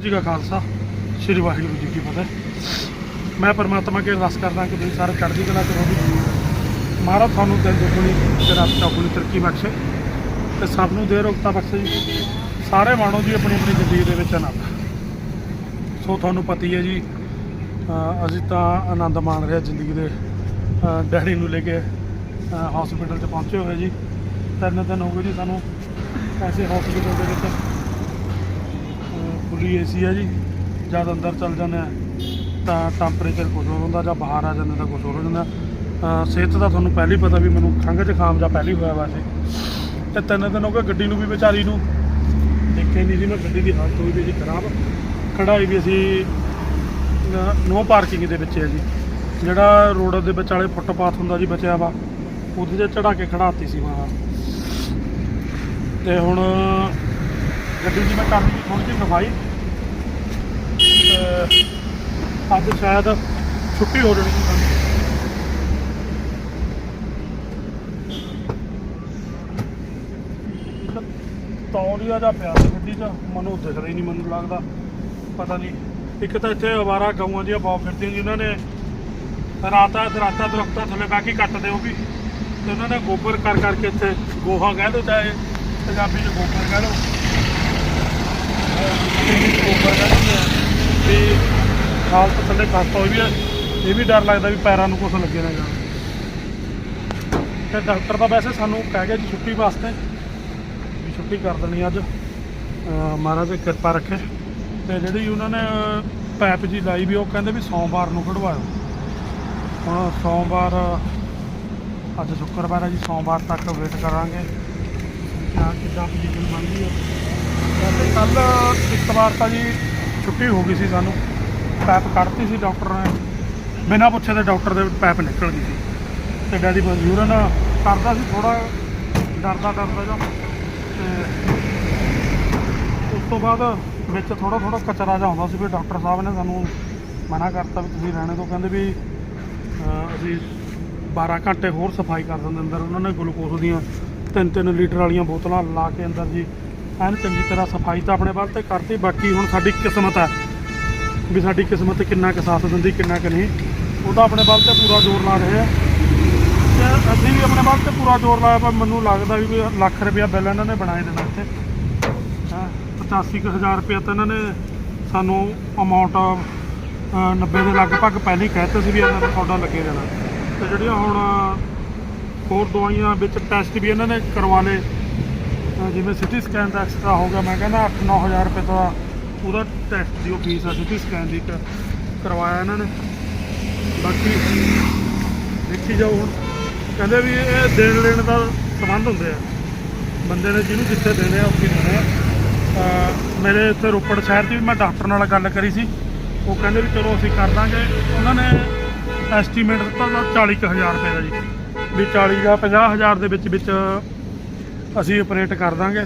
ਵਾਹਿਗੁਰੂ ਜੀ ਕਾ ਖਾਲਸਾ, ਸ੍ਰੀ ਵਾਹਿਗੁਰੂ ਜੀ ਕੀ ਫਤਿਹ। ਮੈਂ ਪਰਮਾਤਮਾ ਕੇ ਅਰਦਾਸ ਕਰਦਾ ਕਿ ਤੁਸੀਂ ਸਾਰੇ ਚੜ੍ਹਦੀ ਕਲਾ ਕਰੋ ਰਹੋ। ਮਹਾਰਾਜ, ਤੁਹਾਨੂੰ ਦਿਨ ਦੁਗਣੀ ਤੇ ਰਾਤ ਚੌਗੁਣੀ ਤਰੱਕੀ ਬਖਸ਼ੇ ਤੇ ਸਭ ਨੂੰ ਦੇ ਰੋਗਤਾ ਬਖਸ਼ੇ ਜੀ। ਸਾਰੇ ਮਾਣੋ ਜੀ ਆਪਣੀ ਆਪਣੀ ਜ਼ਿੰਦਗੀ ਦੇ ਵਿੱਚ ਆਨੰਦ ਸੋ ਤੁਹਾਨੂੰ ਪਤੀ ਹੈ ਜੀ ਅਸੀਂ ਤਾਂ ਆਨੰਦ ਮਾਣ ਰਹੇ ਜ਼ਿੰਦਗੀ ਦੇ, ਅਹ ਡੈਡੀ ਨੂੰ ਲੈ ਕੇ ਹਸਪੀਟਲ 'ਚ ਪਹੁੰਚੇ ਹੋਏ ਜੀ। ਤਿੰਨ ਦਿਨ ਹੋ ਗਏ ਜੀ ਸਾਨੂੰ, ਐਸੇ ਹਸਪੀਟਲ ਦੇ ਵਿੱਚ ਫੁੱਲੀ ਏਸੀ ਹੈ ਜੀ। ਜਦ ਅੰਦਰ ਚੱਲ ਜਾਂਦੇ ਆ, ਤਾਂ ਟੈਂਪਰੇਚਰ ਕੁਝ ਹੋਰ ਹੁੰਦਾ ਜਾਂ ਬਾਹਰ ਆ ਜਾਂਦੇ ਤਾਂ ਕੁਝ ਹੋਰ ਹੋ ਜਾਂਦਾ। ਸਿਹਤ ਦਾ ਤੁਹਾਨੂੰ ਪਹਿਲਾਂ ਪਤਾ ਵੀ ਮੈਨੂੰ ਖੰਘ ਜ਼ੁਕਾਮ ਜਾਂ ਪਹਿਲੀ ਹੋਇਆ ਵਾ ਸੀ। ਤੇ ਤਿੰਨ ਦਿਨ ਹੋ ਗਏ ਗੱਡੀ ਨੂੰ ਵੀ ਵਿਚਾਰੀ ਨੂੰ। ਦੇਖੇ ਨਹੀਂ ਜੀ ਮੈਂ ਗੱਡੀ ਦੀ ਹਾਲਤ ਹੋਈ ਵੀ ਜੀ ਖਰਾਬ। ਖੜਾਈ ਵੀ ਅਸੀਂ ਨੋ ਪਾਰਕਿੰਗ ਦੇ ਵਿੱਚ ਹੈ ਜੀ। ਜਿਹੜਾ ਰੋਡ ਦੇ ਵਿਚਾਲੇ ਵਾਲੇ ਫੁੱਟਪਾਥ ਹੁੰਦਾ ਜੀ ਬਚਿਆ ਵਾ, ਉਹਦੇ ਤੇ ਚੜਾ ਕੇ ਖੜਾਤੀ ਸੀ ਮੈਂ। ਤੇ ਹੁਣ ਗੱਡੀ ਦੀ ਮੈਂ ਕਰ ਥੋੜੀ ਜਿਹੀ ਸਫ਼ਾਈ ਅੱਜ ਸ਼ਾਇਦ ਛੁੱਟੀ ਹੋ ਜਾਣੀ ਸੀ ਸਾਨੂੰ। ਤੌਲੀਆ ਦਾ ਪਿਆ ਸੀ ਗੱਡੀ 'ਚ, ਮੈਨੂੰ ਦਿਖਦਾ ਹੀ ਨਹੀਂ, ਮੈਨੂੰ ਲੱਗਦਾ, ਪਤਾ ਨਹੀਂ। ਇੱਕ ਤਾਂ ਇੱਥੇ ਅਵਾਰਾ ਗਊਆਂ ਦੀਆਂ ਬਹੁਤ ਫਿਰਦੀਆਂ ਜੀ ਉਹਨਾਂ ਨੇ ਰਾਤਾਂ ਦਰਾਤਾਂ ਦਰਖਤਾਂ ਥੱਲੇ ਬਹਿ ਕੇ ਕੱਟਦੇ ਉਹ ਵੀ। ਤੇ ਉਹਨਾਂ ਨੇ ਗੋਬਰ ਕਰ ਕਰਕੇ ਇੱਥੇ ਗੋਹਾ ਕਹਿ ਦੋ ਚਾਹੇ ਪੰਜਾਬੀ 'ਚ ਗੋਬਰ ਕਹਿ ਲਓ। ਗੋਬਰ ਕਹਿ ਦਿੰਦੇ ਆ। ਵੀ ਹਾਲਤ ਥੱਲੇ ਖਸਤਾ ਹੋਈ ਵੀ ਹੈ ਇਹ ਵੀ ਡਰ ਲੱਗਦਾ ਵੀ ਪੈਰਾਂ ਨੂੰ ਕੁਛ ਲੱਗੇ ਨਾ ਜਾਣ। ਤੇ ਡਾਕਟਰ ਤਾਂ ਵੈਸੇ ਸਾਨੂੰ ਕਹਿ ਗਿਆ ਜੀ ਛੁੱਟੀ ਵਾਸਤੇ, ਵੀ ਛੁੱਟੀ ਕਰ ਦੇਣੀ ਅੱਜ। ਮਹਾਰਾਜ ਦੀ ਕਿਰਪਾ ਰੱਖੇ। ਤੇ ਜਿਹੜੀ ਉਹਨਾਂ ਨੇ ਪੈਪ ਜੀ ਲਾਈ ਵੀ, ਉਹ ਕਹਿੰਦੇ ਵੀ ਸੋਮਵਾਰ ਨੂੰ ਕਢਵਾਇਓ। ਹੁਣ ਸੋਮਵਾਰ, ਅੱਜ ਸ਼ੁੱਕਰਵਾਰ ਹੈ ਜੀ, ਸੋਮਵਾਰ ਤੱਕ ਵੇਟ ਕਰਾਂਗੇ। ਕਿਆ ਕਿੱਦਾਂ ਪੋਜੀਸ਼ਨ ਬਣਦੀ ਹੈ ਵੈਸੇ ਇੱਕ ਵਾਰ ਤਾਂ ਜੀ ਛੁੱਟੀ ਹੋ ਗਈ ਸੀ ਸਾਨੂੰ। ਪੈਪ ਕੱਢਤੀ ਸੀ ਡਾਕਟਰ ਨੇ। ਬਿਨਾਂ ਪੁੱਛੇ ਤੇ ਡਾਕਟਰ ਦੇ ਪੈਪ ਨਿਕਲ ਗਈ ਸੀ। ਤੇ ਡੈਡੀ ਬਸ ਯੂਰਨ ਕਰਦਾ ਸੀ ਥੋੜਾ ਡਰਦਾ ਡਰਦਾ ਜਾਂ ਤੇ ਉਸ ਤੋਂ ਬਾਅਦ ਵਿੱਚ ਥੋੜਾ ਥੋੜਾ ਕਚਰਾ ਜਿਹਾ ਹੁੰਦਾ ਸੀ ਵੀ ਡਾਕਟਰ ਸਾਹਿਬ ਨੇ ਸਾਨੂੰ ਮਨਾ ਕਰਤਾ ਵੀ ਤੁਸੀਂ ਰਹਿਣੇ ਤੋਂ ਕਹਿੰਦੇ ਵੀ ਅਸੀਂ 12 ਘੰਟੇ ਹੋਰ ਸਫ਼ਾਈ ਕਰ ਦਿੰਦੇ ਅੰਦਰ। ਉਹਨਾਂ ਨੇ ਗਲੂਕੋਜ਼ ਦੀਆਂ ਤਿੰਨ ਤਿੰਨ ਲੀਟਰ ਵਾਲੀਆਂ ਬੋਤਲਾਂ ਲਾ ਕੇ ਅੰਦਰ ਜੀ ਐਨ ਚੰਗੀ ਤਰ੍ਹਾਂ ਸਫ਼ਾਈ ਤਾਂ ਆਪਣੇ ਵੱਲ ਤੇ ਕਰਤੀ, ਬਾਕੀ ਹੁਣ ਸਾਡੀ ਕਿਸਮਤ ਹੈ ਵੀ ਸਾਡੀ ਕਿਸਮਤ ਕਿੰਨਾ ਕੁ ਸਾਥ ਦਿੰਦੀ, ਕਿੰਨਾ ਕੁ ਨਹੀਂ। ਉਹਦਾ ਆਪਣੇ ਵੱਲ ਤੇ ਪੂਰਾ ਜ਼ੋਰ ਲਾ ਰਹੇ ਆ। ਤੇ ਅਸੀਂ ਵੀ ਆਪਣੇ ਵੱਲ ਤੇ ਪੂਰਾ ਜ਼ੋਰ ਲਾਇਆ, ਪਰ ਮੈਨੂੰ ਲੱਗਦਾ ਵੀ ਕੋਈ ਲੱਖ ਰੁਪਇਆ ਬਿੱਲ ਇਹਨਾਂ ਨੇ ਬਣਾਏ ਦੇਣਾ ਇੱਥੇ। ਹਾਂ 85000 ਰੁਪਇਆ ਤਾਂ ਇਹਨਾਂ ਨੇ ਸਾਨੂੰ ਅਮਾਉਂਟ 90 ਦੇ ਲਗਭਗ ਪਹਿਲਾਂ ਹੀ ਕਹਿਤੇ ਸੀ ਵੀ ਇਹਨਾਂ ਦਾ ਤੁਹਾਡਾ ਲੱਗੇ ਦੇਣਾ। ਤੇ ਜਿਹੜੀਆਂ ਹੁਣ ਹੋਰ ਦਵਾਈਆਂ ਵਿੱਚ ਟੈਸਟ ਵੀ ਇਹਨਾਂ ਨੇ ਕਰਵਾ ਲਏ ਜਿਵੇਂ ਸਿਟੀ ਸਕੈਨ ਦਾ ਐਕਸਟਰਾ ਹੋ ਗਿਆ, ਮੈਂ ਕਹਿੰਦਾ 8-9000 ਰੁਪਏ ਦਾ ਉਹਦਾ ਟੈਸਟ ਦੀ ਉਹ ਫੀਸ ਆ, ਸਿਟੀ ਸਕੈਨ ਦੀ ਕਰਵਾਇਆ ਇਹਨਾਂ ਨੇ। ਬਾਕੀ ਦੇਖੀ ਜਾਓ ਹੁਣ। ਕਹਿੰਦੇ ਵੀ ਇਹ ਦੇਣ ਲੈਣ ਦਾ ਸੰਬੰਧ ਹੁੰਦੇ ਆ। ਬੰਦੇ ਨੇ ਜਿਹਨੂੰ ਜਿੱਥੇ ਦੇਣੇ ਆ, ਉੱਥੇ ਦੇਣੇ ਆ। ਮੇਰੇ ਇੱਥੇ ਰੋਪੜ ਸ਼ਹਿਰ 'ਚ ਵੀ ਮੈਂ ਡਾਕਟਰ ਨਾਲ ਗੱਲ ਕਰੀ ਸੀ। ਉਹ ਕਹਿੰਦੇ ਵੀ ਚਲੋ ਅਸੀਂ ਕਰ ਦਾਂਗੇ। ਉਹਨਾਂ ਨੇ ਐਸਟੀਮੇਟ ਦਿੱਤਾ ਦਾ 40000 ਰੁਪਏ ਦਾ ਜੀ। ਵੀ 40 ਜਾਂ 50000 ਦੇ ਵਿੱਚ ਵਿੱਚ ਅਸੀਂ ਆਪਰੇਟ ਕਰ ਦਾਂਗੇ।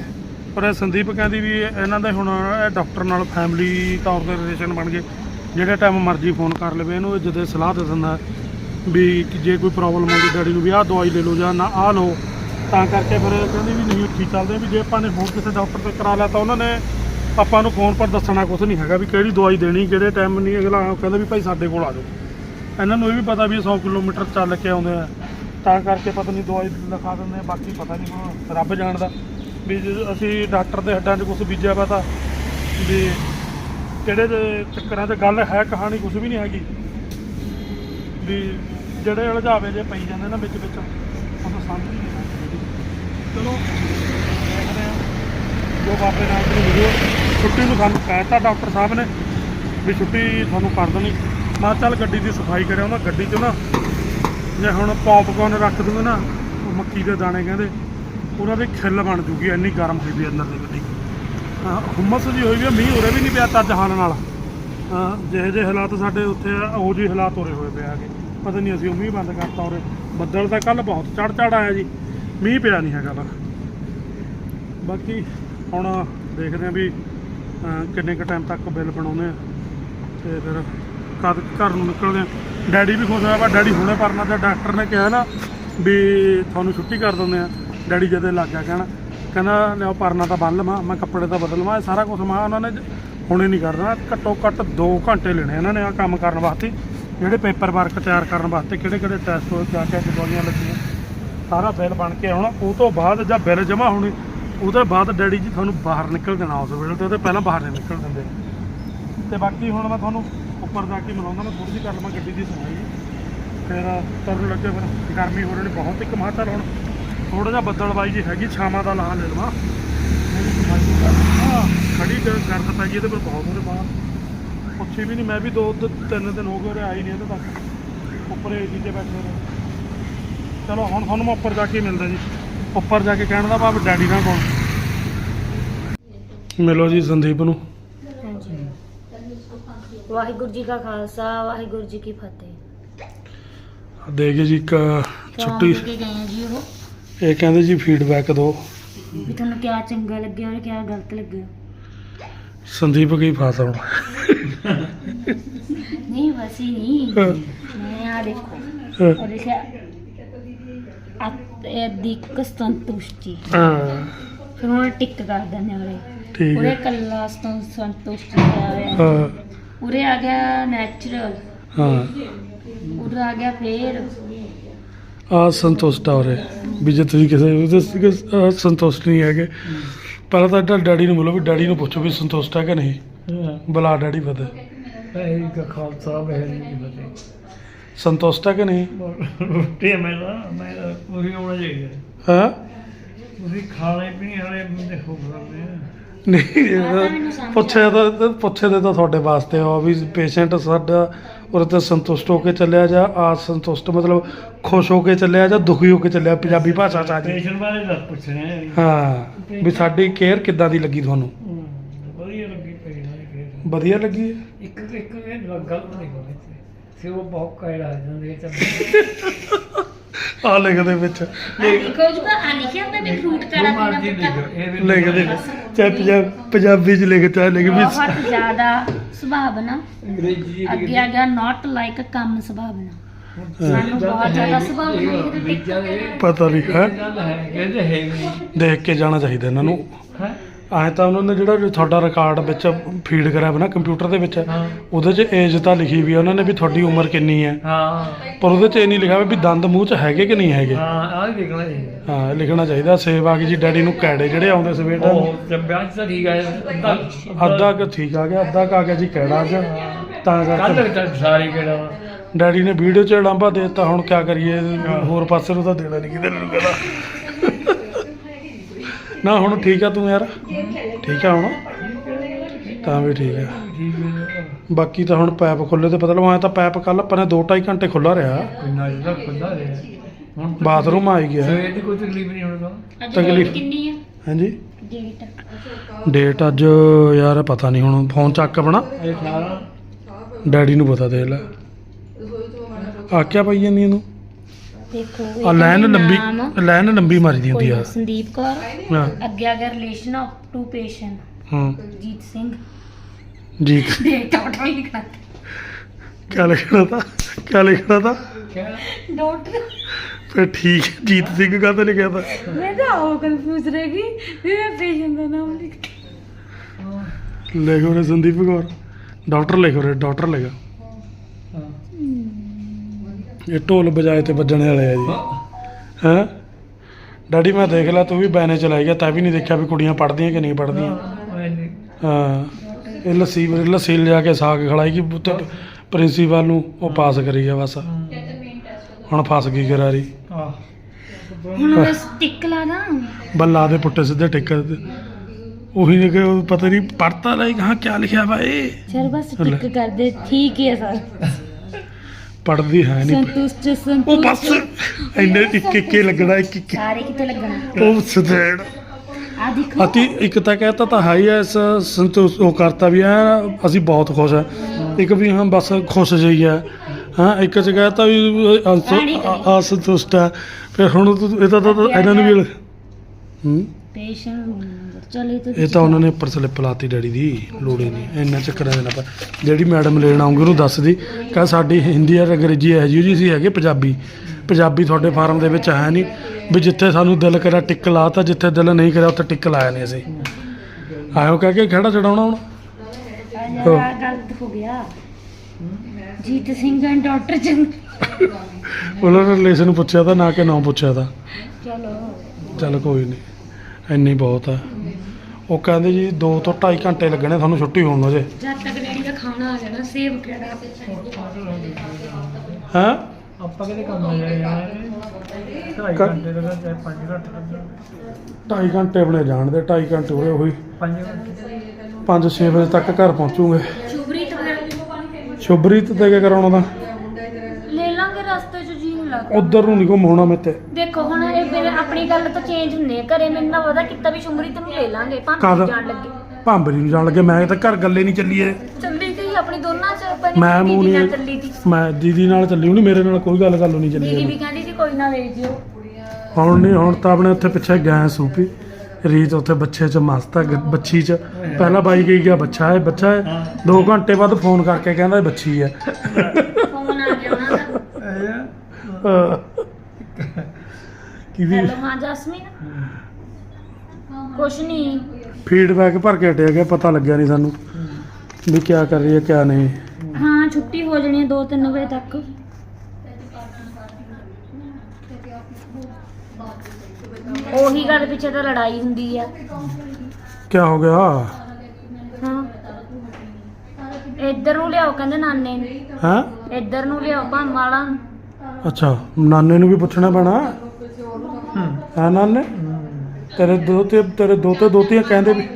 ਪਰ ਇਹ ਸੰਦੀਪ ਕਹਿੰਦੀ ਵੀ ਇਹਨਾਂ ਦੇ ਹੁਣ ਇਹ ਡਾਕਟਰ ਨਾਲ ਫੈਮਿਲੀ ਤੌਰ ਤੇ ਰਿਲੇਸ਼ਨ ਬਣ ਗਏ। ਜਿਹੜੇ ਟਾਈਮ ਮਰਜ਼ੀ ਫੋਨ ਕਰ ਲਵੇ, ਇਹਨੂੰ ਜਦੇ ਸਲਾਹ ਦੇ ਦਿੰਦਾ ਵੀ ਜੇ ਕੋਈ ਪ੍ਰੋਬਲਮ ਆਉਂਦੀ ਡੈਡੀ ਨੂੰ ਵੀ ਆਹ ਦਵਾਈ ਲੈ ਲਓ ਜਾਂ ਨਾ ਆਹ ਲਓ। ਤਾਂ ਕਰਕੇ ਫਿਰ ਇਹ ਕਹਿੰਦੀ ਵੀ ਨਹੀਂ, ਠੀਕ ਚੱਲਦੇ ਵੀ ਜੇ ਆਪਾਂ ਨੇ ਫੋਨ ਕਿਸੇ ਡਾਕਟਰ 'ਤੇ ਕਰਾ ਲਿਆ ਤਾਂ ਉਹਨਾਂ ਨੇ ਆਪਾਂ ਨੂੰ ਫੋਨ ਪਰ ਦੱਸਣਾ ਕੁਝ ਨਹੀਂ ਹੈਗਾ ਵੀ ਕਿਹੜੀ ਦਵਾਈ ਦੇਣੀ, ਕਿਹੜੇ ਟਾਈਮ ਨਹੀਂ, ਅਗਲਾ ਕਹਿੰਦਾ ਵੀ ਭਾਈ ਸਾਡੇ ਕੋਲ ਆ ਜਾਓ। ਇਹਨਾਂ ਨੂੰ ਇਹ ਵੀ ਪਤਾ ਵੀ ਇਹ 100 ਕਿਲੋਮੀਟਰ ਚੱਲ ਕੇ ਆਉਂਦੇ ਆ। ਤਾਂ ਕਰਕੇ ਪਤਾ ਨਹੀਂ ਦਵਾਈ ਲਿਖਾ ਦਿੰਦੇ ਆ, ਬਾਕੀ ਪਤਾ ਨਹੀਂ ਹੁਣ ਰੱਬ ਜਾਣਦਾ। ਵੀ ਜੇ ਅਸੀਂ ਡਾਕਟਰ ਦੇ ਹੱਡਾਂ 'ਚ ਕੁਝ ਬੀਜਿਆ ਵਾ ਤਾਂ ਵੀ ਕਿਹੜੇ ਦੇ ਚੱਕਰਾਂ 'ਚ ਗੱਲ ਹੈ, ਕਹਾਣੀ ਕੁਝ ਵੀ ਨਹੀਂ ਹੈਗੀ। ਵੀ ਜਿਹੜੇ ਉਲਝਾਵੇ ਜੇ ਪਈ ਜਾਂਦੇ ਨਾ ਵਿੱਚ ਵਿੱਚ, ਉਹ ਤਾਂ ਸਮਝ ਹੀ ਨਹੀਂ ਆਉਂਦੀ ਚਲੋ ਦੇਖਦੇ ਆ ਜੋ ਬਾਬੇ ਨਾਮ ਦੀ ਵੀਡੀਓ ਛੁੱਟੀ ਨੂੰ ਸਾਨੂੰ ਕਹਿਤਾ ਡਾਕਟਰ ਸਾਹਿਬ ਨੇ ਵੀ ਛੁੱਟੀ ਤੁਹਾਨੂੰ ਕਰ ਦੇਣੀ। ਮੈਂ ਕਿਹਾ ਚੱਲ ਗੱਡੀ ਦੀ ਸਫ਼ਾਈ ਕਰਿਆ, ਉਹਨਾਂ ਗੱਡੀ 'ਚ ਨਾ ਜੇ ਹੁਣ ਪੌਪਕੌਰਨ ਰੱਖ ਦੂੰਗੇ ਨਾ ਉਹ ਮੱਕੀ ਦੇ ਦਾਣੇ ਕਹਿੰਦੇ ਉਹਨਾਂ ਦੀ ਖਿੱਲ ਬਣ ਜੂਗੀ ਇੰਨੀ ਗਰਮ ਹੋਈ ਵੀ ਅੰਦਰ ਦੀ ਗੱਡੀ। ਹਾਂ, ਹੁਮਸ ਜੀ ਹੋਈ ਵੀ ਮੀਂਹ ਉਰੇ ਵੀ ਨਹੀਂ ਪਿਆ ਤੱਜ ਹਾਲ ਨਾਲ। ਹਾਂ, ਜਿਹੇ ਜਿਹੇ ਹਾਲਾਤ ਸਾਡੇ ਉੱਥੇ ਆ ਉਹ ਜਿਹੇ ਹਾਲਾਤ ਉਰੇ ਹੋਏ ਪਏ ਹੈਗੇ। ਪਤਾ ਨਹੀਂ ਅਸੀਂ ਉਹ ਮੀਂਹ ਬੰਦ ਕਰਤਾ ਉਰੇ। ਬੱਦਲ ਤਾਂ ਕੱਲ ਬਹੁਤ ਚੜ ਚੜ ਆਇਆ ਜੀ। ਮੀਂਹ ਪਿਆ ਨਹੀਂ ਹੈਗਾ ਪਰ ਬਾਕੀ ਹੁਣ ਦੇਖਦੇ ਆ ਵੀ ਕਿੰਨੇ ਕੁ ਟਾਈਮ ਤੱਕ ਬਿੱਲ ਬਣਾਉਨੇ ਆ। ਤੇ ਫਿਰ ਕਦ ਘਰ ਨੂੰ ਨਿਕਲਦੇ ਆ। ਡੈਡੀ ਵੀ ਖੁਸ਼ ਹੋਇਆ ਪਰ ਡੈਡੀ ਹੁਣੇ ਪਰਨਾ ਤੇ ਡਾਕਟਰ ਨੇ ਕਿਹਾ ਨਾ ਵੀ ਤੁਹਾਨੂੰ ਛੁੱਟੀ ਕਰ ਦਿੰਦੇ ਆ। ਡੈਡੀ ਜਦੋਂ ਲੱਗ ਗਿਆ ਕਹਿਣਾ, ਕਹਿੰਦਾ ਲਿਆਓ ਪਰਨਾ ਤਾਂ ਬੰਨ ਲਵਾਂ, ਮੈਂ ਕੱਪੜੇ ਤਾਂ ਬਦਲ ਲਵਾਂ, ਇਹ ਸਾਰਾ ਕੁਝ ਮੈਂ ਉਹਨਾਂ ਨੇ ਹੁਣੇ ਨਹੀਂ ਕਰਨਾ, ਘੱਟੋ ਘੱਟ 2 ਘੰਟੇ ਲੈਣੇ ਇਹਨਾਂ ਨੇ ਆ ਕੰਮ ਕਰਨ ਵਾਸਤੇ, ਜਿਹੜੇ ਪੇਪਰ ਵਰਕ ਤਿਆਰ ਕਰਨ ਵਾਸਤੇ ਕਿਹੜੇ ਕਿਹੜੇ ਟੈਸਟ ਹੋਏ ਕਿਆ ਕਿਆ ਦਵਾਈਆਂ ਲੱਗੀਆਂ। ਸਾਰਾ ਬਿੱਲ ਬਣ ਕੇ ਆਉਣਾ, ਉਹ ਤੋਂ ਬਾਅਦ ਜਾਂ ਬਿੱਲ ਜਮ੍ਹਾਂ ਹੋਣੀ, ਉਹਦੇ ਬਾਅਦ ਡੈਡੀ ਜੀ ਤੁਹਾਨੂੰ ਬਾਹਰ ਨਿਕਲ ਦੇਣਾ ਉਸ ਵੇਲੇ ਤੇ ਪਹਿਲਾਂ ਬਾਹਰ ਨਹੀਂ ਨਿਕਲ ਦਿੰਦੇ। ਤੇ ਬਾਕੀ ਹੁਣ ਮੈਂ ਤੁਹਾਨੂੰ ਉੱਪਰ ਜਾ ਕੇ ਮਿਲਾਉਂਦਾ ਮੈਂ ਥੋੜੀ ਜਿਹੀ ਕਰ ਲਵਾਂ ਗੱਡੀ ਦੀ ਸਫ਼ਾਈ। ਫਿਰ ਤੁਰਨ ਲੱਗੇ ਫਿਰ ਗਰਮੀ ਹੋ ਰਹੀ, ਬਹੁਤ ਇੱਕ ਮਾਤਰ ਹੁਣ। ਥੋੜਾ ਜਿਹਾ ਬੱਦਲਬਾਈ ਜੀ ਹੈਗੀ, ਛਾਵਾਂ ਦਾ ਲਾ ਲੈ ਲਵਾਂ। ਹਾਂ, ਖੜੀ ਗਰਦ ਪੈ ਗਈ, ਇਹਦੇ ਪਰ ਬਹੁਤ ਉਹਦੇ ਬਾਹਰ। ਪੁੱਛੀ ਵੀ ਨਹੀਂ, ਮੈਂ ਵੀ ਦੋ ਤਿੰਨ ਦਿਨ ਹੋ ਗਏ ਉਰੇ ਆਈ ਨਹੀਂ ਇਹਦੇ ਤੱਕ। ਉੱਪਰ ਏਸੀ ਤੇ ਬੈਠੇ ਰਹੇ ਚਲੋ, ਹੁਣ ਤੁਹਾਨੂੰ ਮੈਂ ਉੱਪਰ ਜਾ ਕੇ ਮਿਲਦਾ ਜੀ। ਉੱਪਰ ਜਾ ਕੇ ਕਹਿਣ ਦਾ ਭਾਵ ਡੈਡੀ ਨਾਲ ਕੋਲ। ਮਿਲੋ ਜੀ ਸੰਦੀਪ ਨੂੰ। ਵਾਹਿਗੁਰੂ ਜੀ ਕਾ ਖਾਲਸਾ ਵਾਹਿਗੁਰੂ ਜੀ ਕੀ ਫਤਿਹ। ਦੇ ਗਏ ਜੀ ਇੱਕ ਛੁੱਟੀ। ਦੇ ਕੇ ਗਏ ਆ ਜੀ ਉਹ? ਇਹ ਕਹਿੰਦੇ ਜੀ ਫੀਡਬੈਕ ਦਿਓ ਵੀ ਤੁਹਾਨੂੰ ਕਿਆ ਚੰਗਾ ਲੱਗਿਆ ਔਰ ਕਿਆ ਗਲਤ ਲੱਗਿਆ? ਸੰਦੀਪ ਕੀ ਫਾਸ ਹੁਣ ਨਹੀਂ ਬਸ ਹੀ ਨਹੀਂ। ਮੈਂ ਆ ਦੇਖੋ। ਉਹ ਲਿਖਿਆ ਅਤਿਅਧਿਕ ਸੰਤੁਸ਼ਟੀ। ਹਾਂ। ਫਿਰ ਉਹਨੇ ਟਿਕ ਕਰ ਦਿੰਦੇ ਠੀਕ ਉਰੇ। ਹੈ। ਕੱਲਾ ਸੰਤੁਸ਼ਟੀ ਆ ਹਾਂ। ਉਰੇ ਆ ਗਿਆ ਨੈਚੁਰਲ ਹਾਂ। ਉਰੇ ਆ ਗਿਆ ਫੇਰ। ਆ ਸੰਤੁਸ਼ਟ ਹੋ। ਰਹੇ ਵੀ ਜੇ ਤੁਸੀਂ ਕਿਸੇ ਉਹਦੇ ਸੀਗੇ, ਆਹ ਸੰਤੁਸ਼ਟ ਨਹੀਂ ਹੈਗੇ। ਪਹਿਲਾਂ ਤਾਂ ਇੱਦਾਂ ਡੈਡੀ ਨੂੰ ਮਿਲੋ ਵੀ ਡੈਡੀ ਨੂੰ ਪੁੱਛੋ ਵੀ ਸੰਤੁਸ਼ਟ ਹੈ ਕਿ ਨਹੀਂ। ਬੁਲਾ ਡੈਡੀ ਫਤਿਹ। ਵਾਹਿਗੁਰੂ ਕਾ ਖਾਲਸਾ ਜੀ ਕੀ ਫਤਿਹ। ਸੰਤੁਸ਼ਟ ਹੈ ਕਿ ਨਹੀਂ? ਰੋਟੀ ਮੈਂ ਤਾਂ ਮੈਂ ਤਾਂ ਪੂਰੀ ਹੋਣਾ ਚਾਹੀਦਾ ਹਾਂ। ਤੁਸੀਂ ਖਾਣੇ ਪੀਣੇ ਵਾਲੇ ਬੰਦੇ ਹੋ ਸਕਦੇ ਆ ਨਹੀਂ ਪੁੱਛਿਆ ਤਾਂ ਪੁੱਛੇ ਦੇ ਤਾਂ ਤੁਹਾਡੇ ਵਾਸਤੇ ਆ ਵੀ ਪੇਸ਼ੈਂਟ ਸਾਡਾ ਉਹਦੇ ਤੇ ਸੰਤੁਸ਼ਟ ਹੋ ਕੇ ਚੱਲਿਆ ਜਾਂ ਆ ਸੰਤੁਸ਼ਟ ਮਤਲਬ ਖੁਸ਼ ਹੋ ਕੇ ਚੱਲਿਆ ਜਾਂ ਦੁਖੀ ਹੋ ਕੇ ਚੱਲਿਆ ਪੰਜਾਬੀ ਭਾਸ਼ਾ ਚ ਆ ਜੀ। ਪੇਸ਼ੈਂਟ ਬਾਰੇ ਦੱਸ ਪੁੱਛਣਾ ਹੈ ਹਾਂ ਵੀ ਸਾਡੀ ਕੇਅਰ ਕਿੱਦਾਂ ਦੀ ਲੱਗੀ ਤੁਹਾਨੂੰ? ਵਧੀਆ ਲੱਗੀ ਪੇਸ਼ੈਂਟ। ਵਧੀਆ ਲੱਗੀ ਇੱਕ ਇੱਕ ਇਹ ਗਲਤ ਨਹੀਂ ਹੋਣੀ ਸੀ ਉਹ ਬਹੁਤ ਕਾਇ ਲਾ ਜਾਂਦੇ ਚੱਲ। ਆ ਲਿਖਦੇ ਵਿੱਚ। ਆ ਲਿਖਿਆ ਹੁੰਦਾ ਵੀ ਫਰੂਟ ਕਾੜਾ ਪੀਣਾ ਲਿਖਦੇ ਚਾਹੇ ਪੰਜਾਬ ਪੰਜਾਬੀ ਚ ਲਿਖ ਚਾਹੇ ਲਿਖ ਵੀ ਬਹੁਤ ਜ਼ਿਆਦਾ ਸੁਭਾਵਨਾ ਅੰਗਰੇਜ਼ੀ ਅੱਗੇ ਆ ਗਿਆ ਨਾਟ ਲਾਈਕ ਕੰਮ ਸੁਭਾਵਨਾ ਸਾਨੂੰ ਬਹੁਤ ਜ਼ਿਆਦਾ ਪਤਾ ਨਹੀਂ ਹੈ? ਗੱਲ ਹੈ ਕਹਿੰਦੇ ਹੈ ਨਹੀਂ ਦੇਖ ਕੇ ਜਾਣਾ ਚਾਹੀਦਾ ਇਹਨਾਂ ਨੂੰ। ਹੈ? ਐਂ ਤਾਂ ਉਹਨਾਂ ਨੇ ਜਿਹੜਾ ਤੁਹਾਡਾ ਰਿਕਾਰਡ ਵਿੱਚ ਫੀਡ ਕਰਿਆ ਵਾ ਨਾ ਕੰਪਿਊਟਰ ਦੇ ਵਿੱਚ ਹਾਂ। ਉਹਦੇ 'ਚ ਏਜ ਤਾਂ ਲਿਖੀ ਵੀ ਆ ਉਹਨਾਂ ਨੇ ਵੀ ਤੁਹਾਡੀ ਉਮਰ ਕਿੰਨੀ ਹੈ। ਹਾਂ। ਪਰ ਉਹਦੇ 'ਚ ਇਹ ਨਹੀਂ ਲਿਖਿਆ ਵੀ ਦੰਦ ਮੂੰਹ 'ਚ ਹੈਗੇ ਕਿ ਨਹੀਂ ਹੈਗੇ। ਹਾਂ ਆਹ ਵੀ ਦੇਖਣਾ ਚਾਹੀਦਾ। ਹਾਂ ਇਹ ਲਿਖਣਾ ਚਾਹੀਦਾ। ਸੇਵ ਆ ਗਈ ਜੀ ਡੈਡੀ ਨੂੰ ਕੈੜੇ ਜਿਹੜੇ ਆਉਂਦੇ ਸਵੇਰ ਟਾਈਮ ਉਹ ਵਿਆਹ 'ਚ ਤਾਂ ਠੀਕ ਹੈ ਅੱਧਾ ਅੱਧਾ ਕੁ ਠੀਕ ਆ ਗਿਆ ਅੱਧਾ ਕੁ ਆ ਗਿਆ ਜੀ ਕੈੜਾ ਅੱਜ। ਤਾਂ ਕੱਲ ਕਰਕੇ ਤੱਕ ਸਾਰੀ ਕਿਹੜਾ ਵਾ। ਡੈਡੀ ਨੇ ਵੀਡੀਓ 'ਚ ਲਾਂਭਾ ਦੇ ਦਿੱਤਾ ਹੁਣ ਕਿਆ ਕਰੀਏ? ਹੋਰ ਪਾਸੇ ਨੂੰ ਤਾਂ ਦੇਣਾ ਨਹੀਂ ਕਿਤੇ ਨੂੰ ਕਹਿੰਦਾ। ਨਾ ਹੁਣ ਠੀਕ ਆ ਤੂੰ ਯਾਰ? ਠੀਕ ਆ ਹੁਣ? ਤਾਂ ਵੀ ਠੀਕ ਆ। ਬਾਕੀ ਤਾਂ ਹੁਣ ਪੈਪ ਖੁੱਲੇ ਤੇ ਪਤਾ ਲਵਾਇਆ ਤਾਂ ਪੈਪ ਕੱਲ ਆਪਾਂ ਨੇ 2.5 ਘੰਟੇ ਖੁੱਲਾ ਰਿਹਾ। ਕਿੰਨਾ ਜਿਹੜਾ ਖੁੱਲਾ ਰਿਹਾ। ਹੁਣ ਤਾਂ ਬਾਥਰੂਮ ਆਈ ਗਿਆ। ਸਵੇਰ ਦੀ ਕੋਈ ਤਕਲੀਫ ਨਹੀਂ ਹੁਣ ਤਾਂ ਅੱਜ ਤਕਲੀਫ- ਡੇਟ ਕਿੰਨੀ ਆ? ਹਾਂਜੀ? ਡੇਟ। ਡੇਟ ਅੱਜ ਯਾਰ ਪਤਾ ਨਹੀਂ ਹੁਣ ਫੋਨ ਚੱਕ ਆਪਣਾ। ਇਹ 18 ਡੈਡੀ ਨੂੰ ਪਤਾ ਦੇ ਲੈ। ਆ ਕਿਆ ਪਈ ਜਾਂਦੀ ਇਹਨੂੰ ਦੇਖੋ ਆ ਇਹਦਾ ਲੰਬੀ ਲੈਨ ਲੰਬੀ ਮਾਰਦੀ ਹੁੰਦੀ ਆ। ਸੰਦੀਪ ਕੌਰ। ਹਾਂ। ਅੱਗੇ ਆ ਗਿਆ ਰਿਲੇਸ਼ਨ ਆਫ ਟੂ ਪੇਸ਼ੈਂਟ ਹਾਂ। ਜੀਤ ਸਿੰਘ। ਜੀ ਡੇਟ ਲਿਖਣਾ ਕਿਆ ਲਿਖਣਾ ਤਾਂ? ਕਿਆ ਲਿਖਣਾ ਤਾਂ? ਡਾਕਟਰ ਫਿਰ ਠੀਕ ਹੈ, ਜੀਤ ਸਿੰਘ ਕਾ ਤਾਂ ਲਿਖਿਆ ਤਾਂ। ਮੈਂ ਤਾਂ ਉਹ ਕਨਫਿਊਜ਼ ਰਹਿ ਗਈ ਵੀ ਮੈਂ ਪੇਸ਼ੈਂਟ ਦਾ ਨਾਮ ਲਿਖ ਲਿਖੋ ਰੇ ਸੰਦੀਪ ਕੌਰ। ਡਾਕਟਰ ਲਿਖੋ ਰੇ ਡਾਕਟਰ ਲਿਖੋ। ਇਹ ਢੋਲ ਬਜਾਏ ਤੇ ਵੱਜਣੇ ਵਾਲੇ ਆ ਜੀ। ਹੈਂ। ਡੈਡੀ ਮੈਂ ਦੇਖ ਲਿਆ ਤੂੰ ਵੀ ਬੈਨੇ ਚਲਾਈ ਗਿਆ ਤੈਂ ਵੀ ਨਹੀਂ ਦੇਖਿਆ ਵੀ ਕੁੜੀਆਂ ਪੜ੍ਹਦੀਆਂ ਕਿ ਨਹੀਂ ਨਹੀਂ। ਹਾਂ। ਇਹ ਲੱਸੀ ਲੱਸੀ ਲਿਜਾ ਕੇ ਸਾਗ ਖਲਾਈ ਕਿ ਪ੍ਰਿੰਸੀਪਲ ਨੂੰ ਉਹ ਪਾਸ ਕਰੀ ਗਿਆ ਬਸ। ਹੁਣ ਫਸ ਗਈ ਹੁਣ ਸਟਿਕ ਲਾ ਦਾਂ। ਬੱਲਾ ਦੇ ਪੁੱਟੇ ਸਿੱਧੇ ਟਿੱਕਰ ਤੇ ਉਹੀ ਨੇ ਕਿ ਉਹ ਪਤਾ ਨਹੀਂ ਪੜਤਾ ਲਈ ਕਹਾਂ ਕੀ ਲਿਖਿਆ ਵਾ ਇਹ? ਚਲ ਬਸ ਟਿਕ ਕਰ ਦੇ ਠੀਕ ਹੈ ਸਰ। ਪੜਦੀ ਹੈ ਨਹੀਂ। ਸੰਤੁਸ਼ਟ ਉਹ ਸੰਤੁਸ਼ਟ ਬਸ ਇੰਨੇ ਇੱਕ ਇੱਕੇ ਲੱਗਣਾ ਇੱਕ ਇੱਕ ਸਾਰੇ ਕਿਤੇ ਲੱਗਣਾ। ਉਹ ਸਦੇੜ ਆ ਦੇਖੋ। ਅਤੀ ਇੱਕ ਤਾਂ ਕਹਿਤਾ ਤਾਂ ਹਾਈ ਐਸ ਸੰਤੋਸ਼ ਉਹ ਕਰਤਾ ਵੀ ਆ ਅਸੀਂ ਬਹੁਤ ਖੁਸ਼ ਆ ਇੱਕ ਵੀ ਹਾਂ ਬਸ ਖੁਸ਼ ਜਈ ਆ ਹਾਂ ਇੱਕ ਚ ਕਹਿਤਾ ਵੀ ਅਸੰਤੁਸ਼ਟ ਆ ਫਿਰ ਹੁਣ ਤੂੰ- ਇਹ ਤਾਂ ਤਾਂ ਇਹਨਾਂ ਨੂੰ ਵੀ ਹੂੰ? ਪੇਸ਼ੈਂਟ। ਚਲੇ ਤੇ ਇਹ ਤਾਂ ਉਹਨਾਂ ਨੇ ਉੱਪਰ ਸਲਿੱਪ ਲਾਤੀ ਡੈਡੀ ਦੀ ਲੋੜੇ ਨਹੀਂ। ਇੰਨਾ ਚੱਕਰ ਦੇਣਾ ਪਾ ਜਿਹੜੀ ਮੈਡਮ ਲੈਣ ਆਉਂਗੀ ਉਹਨੂੰ ਦੱਸ ਦੀ ਕਹ ਸਾਡੀ ਹਿੰਦੀ ਔਰ ਅੰਗਰੇਜ਼ੀ ਹੈ ਜੀ ਜੀ ਸੀ ਹੈਗੇ ਪੰਜਾਬੀ। ਪੰਜਾਬੀ ਤੁਹਾਡੇ ਫਾਰਮ ਦੇ ਵਿੱਚ ਹੈ ਨਹੀਂ। ਵੀ ਜਿੱਥੇ ਸਾਨੂੰ ਦਿਲ ਕਰਿਆ ਟਿੱਕ ਲਾਤਾ ਜਿੱਥੇ ਦਿਲ ਨਹੀਂ ਕਰਿਆ ਉੱਥੇ ਟਿੱਕ ਲਾਇਆ ਨਹੀਂ ਅਸੀਂ। ਆਇਓ ਕਹਿ ਕੇ ਖੜਾ ਚੜਾਉਣਾ ਹੁਣ। ਯਾਰ ਆਹ ਗਲਤ ਹੋ ਗਿਆ। Jeet Singh and doctor Chang ਉਹਨਾਂ ਨੇ ਰਿਲੇਸ਼ਨ ਪੁੱਛਿਆ ਤਾਂ ਨਾ ਕਿ ਨਾ ਪੁੱਛਿਆ ਤਾਂ। ਚਲੋ। ਚੱਲ ਕੋਈ ਨਹੀਂ। ਇੰਨੀ ਬਹੁਤ ਆ। ਉਹ ਕਹਿੰਦੇ ਜੀ 2 ਤੋਂ 2.5 ਘੰਟੇ ਲੱਗਣੇ ਤੁਹਾਨੂੰ ਛੁੱਟੀ ਹੋਣ ਨੂੰ ਜੇ ਜਦ ਤੱਕ ਡੈਡੀ ਦਾ ਖਾਣਾ ਆ ਜਾਣਾ ਸੇਵ ਕਿਹੜਾ ਹੈ? ਆਪਾਂ ਕਿਹਦੇ ਕੰਮ ਆ ਜਾਣਾ ਢਾਈ ਘੰਟੇ ਦਾ ਚਾਹੇ 5 ਘੰਟੇ ਦਾ 2.5 ਘੰਟੇ ਆਪਣੇ ਜਾਣ ਦੇ 2.5 ਘੰਟੇ ਹੋਏ ਉਹੀ। 5 ਘੰਟੇ। 5-6 ਵਜੇ ਤੱਕ ਘਰ ਪਹੁੰਚੂਗੇ। ਸ਼ੁਭਰੀਤ ਸ਼ੁਭਰੀਤ ਤੇ ਕੀ ਕਰਾਉਣਾ ਤਾਂ। ਉਧਰ ਨੂੰ ਨਹੀਂ ਘੁੰਮ ਹੋਣਾ ਮੇਤੇ ਦੇਖੋ ਹੁਣ ਇਹ ਫਿਰ ਆਪਣੀ ਗੱਲ ਤਾਂ ਚੇਂਜ ਹੁੰਦੀ ਹੈ ਘਰੇ ਮੈਨੂੰ ਨਾ ਪਤਾ ਕੀਤਾ ਵੀ ਸ਼ੁਭਰੀਤ ਨੂੰ ਲੈ ਲਾਂਗੇ ਕਦ? ਭਾਵੇਂ ਜਾਣ ਲੱਗੇ। ਭਾਂਬਰੀ ਨੂੰ ਜਾਣ ਲੱਗੇ ਮੈਂ ਤਾਂ ਘਰ ਗੱਲੇ ਨਹੀਂ ਚੱਲੀਏ। ਚੱਲੀ ਗਈ ਆਪਣੀ ਦੋਨਾਂ 'ਚ ਮੈਂ ਦੀਦੀ ਮੂੰਹ ਨਾਲ ਨਹੀਂ ਚੱਲੀ ਸੀ। ਮੈਂ ਦੀਦੀ ਨਾਲ ਚੱਲੀ ਹੋਣੀ ਮੇਰੇ ਨਾਲ ਕੋਈ ਗੱਲ ਗੱਲ ਨਹੀਂ ਦੀਦੀ ਵੀ ਚੱਲੀ ਕਹਿੰਦੀ ਸੀ ਕੋਈ ਨਾ ਲੈ ਜਿਓ। ਹੁਣ ਨਹੀਂ ਹੁਣ ਤਾਂ ਆਪਣੇ ਉੱਥੇ ਪਿੱਛੇ ਗਏ ਸੂਪੀ ਰੀਤ ਉੱਥੇ ਬੱਚੇ ਚ ਮਸਤ ਹੈ ਗ- ਬੱਚੀ ਚ। ਪਹਿਲਾਂ ਬਾਈ ਗਈ ਗਿਆ ਬੱਚਾ ਹੈ ਬੱਚਾ ਹੈ। 2 ਘੰਟੇ ਬਾਅਦ ਫੋਨ ਕਰਕੇ ਕਹਿੰਦਾ ਇਹ ਬੱਚੀ ਹੈ ਫੋਨ ਆ ਗਿਆ ਉਹਨਾਂ ਦਾ ਕਿਹਦੀ? ਹੈਲੋ ਹਾਂ ਜਸਮੀਨ। ਕੁਛ ਨਹੀਂ ਫੀਡਬੈਕ ਭਰ ਕੇ ਹਟਿਆ ਗਿਆ ਪਤਾ ਲੱਗਿਆ ਨਹੀਂ ਸਾਨੂੰ ਵੀ ਕੀ ਕਰ ਰਹੀ ਹੈ ਕੀ ਨਹੀਂ। ਹਾਂ ਛੁੱਟੀ ਹੋ ਜਾਣੀ ਹੈ 2-3 ਵਜੇ ਤੱਕ। ਉਹੀ ਗੱਲ ਪਿੱਛੇ ਤਾਂ ਲੜਾਈ ਹੁੰਦੀ ਆ। ਕੀ ਹੋ ਗਿਆ? ਹਾਂ। ਇੱਧਰ ਨੂੰ ਲਿਆਓ ਕਹਿੰਦੇ ਨਾਨੇ। ਨੂੰ ਹੈ? ਇੱਧਰ ਨੂੰ ਲਿਆਓ ਭਾਂ ਵਾਲਾ ਅੱਛਾ ਨਾਨੇ ਨੂੰ ਵੀ ਪੁੱਛਣਾ ਪੈਣਾ? ਹੈ। ਨਾਨੇ? ਤੇਰੇ ਦੋ ਤੇ ਤੇਰੇ ਦੋ ਤੇ ਦੋਤੀਆਂ ਕਹਿੰਦੇ ਵੀ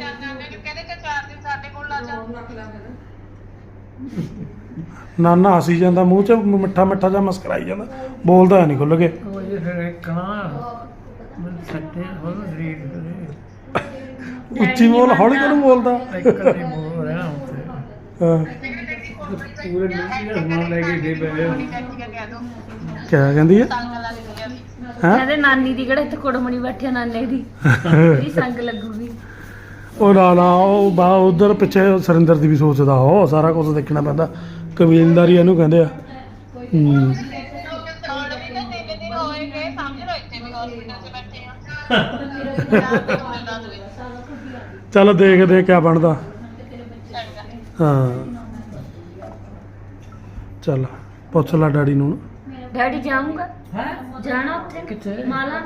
ਨਾਨਾ ਹਸੀ ਜਾਂਦਾ ਮੂੰਹ 'ਚ ਮਿੱਠਾ ਮਿੱਠਾ ਜਿਹਾ ਮੁਸਕਰਾਈ ਜਾਂਦਾ। ਬੋਲਦਾ ਨਹੀਂ ਖੁੱਲ ਕੇ। ਉਹ ਜੇ ਫਿਰ ਇੱਕ ਨਾ ਸੱਤੇ ਹੋਰ ਰੀਡ ਕਰੇ ਉੱਚੀ ਬੋਲ ਹੌਲੀ ਕਿਉਂ ਬੋਲਦਾ? ਇੱਕ ਕਦੇ ਬੋਲ ਰਿਹਾ ਹਾਂ, ਪੂਰੇ ਮਿੰਟ ਦਾ ਸਮਾਨ ਲੈ ਕੇ ਕਿਆ ਕਹਿੰਦੀ ਹੈ ਹੈ? ਕਹਿੰਦੇ ਨਾਨੀ ਦੀ ਕਿਹੜਾ ਇੱਥੇ ਕੁੜਮਣੀ ਬੈਠੇ ਨਾਨੇ ਦੀ? ਇਹਦੀ ਸੰਗ ਲੱਗੂਗੀ। ਉਹ ਨਾ ਨਾ ਉਹ ਬਾ ਉਧਰ ਪਿੱਛੇ ਸਰਿੰਦਰ ਦੀ ਵੀ ਸੋਚਦਾ ਉਹ ਸਾਰਾ ਕੁਝ ਦੇਖਣਾ ਪੈਂਦਾ। ਕਬੀਲਦਾਰੀ ਇਹਨੂੰ ਕਹਿੰਦੇ ਆ। ਹੂੰ। ਚਲੋ ਦੇਖਦੇ ਆ ਕਿਆ ਬਣਦਾ। ਹਾਂ। ਚੱਲ ਪੁੱਛ ਲੈ ਡੈਡੀ ਨੂੰ। ਡੈਡੀ ਜਾਊਂਗਾ। ਹੈ? ਜਾਣਾ ਉੱਥੇ। ਕਿੱਥੇ? ਮਾਲਾ।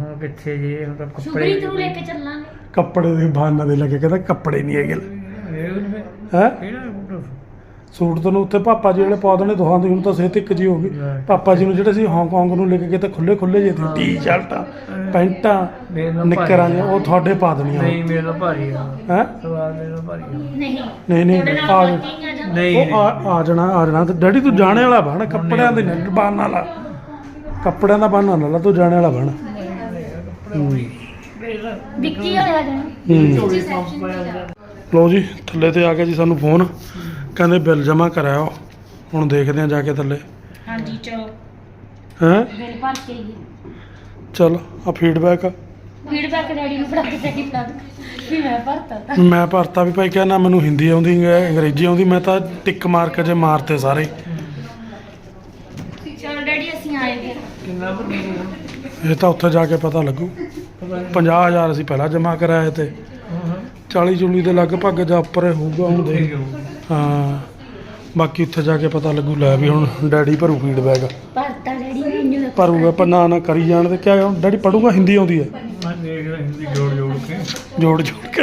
ਹੁਣ ਕਿੱਥੇ ਜੇ? ਹੁਣ ਤਾਂ ਕੱਪੜੇ ਸ਼ੁਭਰੀਤ ਨੂੰ ਲੈ ਕੇ ਚੱਲਾਂਗੇ। ਕੱਪੜੇ ਦੇ ਬਹਾਨਾ ਦੇ ਲੱਗੇ ਕਹਿੰਦਾ ਕੱਪੜੇ ਨਹੀਂ ਹੈਗੇ। ਇਹ ਉਹਨੇ ਹੈ? ਕਿਹੜਾ? ਸੂਟ ਤੈਨੂੰ ਉੱਥੇ ਪਾਪਾ ਜੀ ਜਿਹੜੇ ਪਾ ਦੇਣੇ ਦੋਹਾਂ ਦੀ ਹੁਣ ਤਾਂ ਸਿਹਤ ਇੱਕ ਜੀ ਹੋ ਗਈ। ਲੈ। ਪਾਪਾ ਜੀ ਨੂੰ ਜਿਹੜੇ ਸੀ ਹਾਂਗਕਾਂਗ ਨੂੰ ਲੈ ਕੇ ਗਏ ਤਾਂ ਖੁੱਲੇ ਖੁੱਲੇ ਜਿਹੇ ਸੀ। ਟੀ-ਸ਼ਰਟਾਂ ਪੈਂਟਾਂ ਨਿੱਕਰਾਂ ਜਿਹੀਆਂ ਉਹ ਤੁਹਾਡੇ ਪਾ ਦੇਣੀਆਂ। ਨਹੀਂ ਮੇਰੇ ਨਾਲ ਭਾਰੀ ਆ। ਹੈ? ਸਵਾਲ ਮੇਰੇ ਨਾਲ ਭਾਰੀ ਆ। ਨਹੀਂ। ਨਹੀਂ ਨਹੀਂ ਆ ਜਾ- ਜਾ ਨਹੀਂ ਉਹ ਆ ਆ ਜਾਣਾ ਆ ਜਾਣਾ। ਤੇ ਡੈਡੀ ਤੂੰ ਜਾਣੇ ਵਾਲਾ ਬਣ ਕੱਪੜਿਆਂ ਦੇ ਨਹੀਂ। ਬਣ ਵਾਲਾ ਕੱਪੜਿਆਂ ਦਾ ਬਣ ਵਾਲਾ ਤੂੰ ਜਾਣੇ ਵਾਲਾ ਬਣ। ਵਿੱਕੀ ਵਾਲੇ ਆ ਜਾਣਾ। ਲਓ ਜੀ ਥੱਲੇ ਤੇ ਆ ਗਿਆ ਜੀ ਸਾਨੂੰ ਫੋਨ। ਕਹਿੰਦੇ ਬਿੱਲ ਜਮ੍ਹਾਂ ਕਰਾਓ ਹੁਣ ਦੇਖਦੇ ਆ ਜਾ ਕੇ ਥੱਲੇ। ਹਾਂਜੀ ਚਲੋ। ਹੈਂ? ਬਿੱਲ ਭਰ ਕੇ ਹੀ ਚਲ ਆ ਫੀਡਬੈਕ ਫੀਡਬੈਕ ਡੈਡੀ ਨੂੰ ਫੜਾ ਕੇ ਡੈਡੀ ਫੜਾ ਦੇ। ਵੀ ਮੈਂ ਭਰਤਾ ਤਾ। ਮੈਂ ਭਰਤਾ ਵੀ ਭਾਈ ਕਿਹਾ ਨਾ ਮੈਨੂੰ ਹਿੰਦੀ ਆਉਂਦੀ ਹੈ ਅੰਗਰੇਜ਼ੀ ਆਉਂਦੀ ਮੈਂ ਤਾਂ ਟਿਕ ਮਾਰ ਕੇ ਜੇ ਮਾਰਤੇ ਸਾਰੇ। ਚਲੋ ਡੈਡੀ ਅਸੀਂ ਆਏ ਫਿਰ। ਕਿੰਨਾ ਭਰਨਾ ਇਹ ਤਾਂ ਉੱਥੇ ਜਾ ਕੇ ਪਤਾ ਲੱਗੂ। 50000 ਅਸੀਂ ਪਹਿਲਾਂ ਜਮ੍ਹਾਂ ਕਰਾਏ ਤੇ। 40 ਚੁਲੀ ਦੇ ਲਗਭਗ ਜਾਂ ਉੱਪਰ ਹੋਊਗਾ ਹੁਣ ਦੇਖ। ਹਾਂ। ਬਾਕੀ ਉੱਥੇ ਜਾ ਕੇ ਪਤਾ ਲੱਗੂ ਲੈ ਵੀ ਹੁਣ ਡੈਡੀ ਭਰੂ ਫੀਡਬੈਕ ਭਰਤਾ ਡੈਡੀ ਨੇ ਇੰਨੇ ਭਰੂਗਾ ਪਰ ਨਾ ਨਾ ਕਰੀ ਜਾਣ ਤੇ ਕਿਆ ਡੈਡੀ ਪੜੂਗਾ ਹਿੰਦੀ ਆਉਂਦੀ ਹੈ ਮੈਂ ਦੇਖ ਰਿਹਾ ਹਿੰਦੀ ਜੋੜ ਜੋੜ ਕੇ। ਜੋੜ ਜੋੜ ਕੇ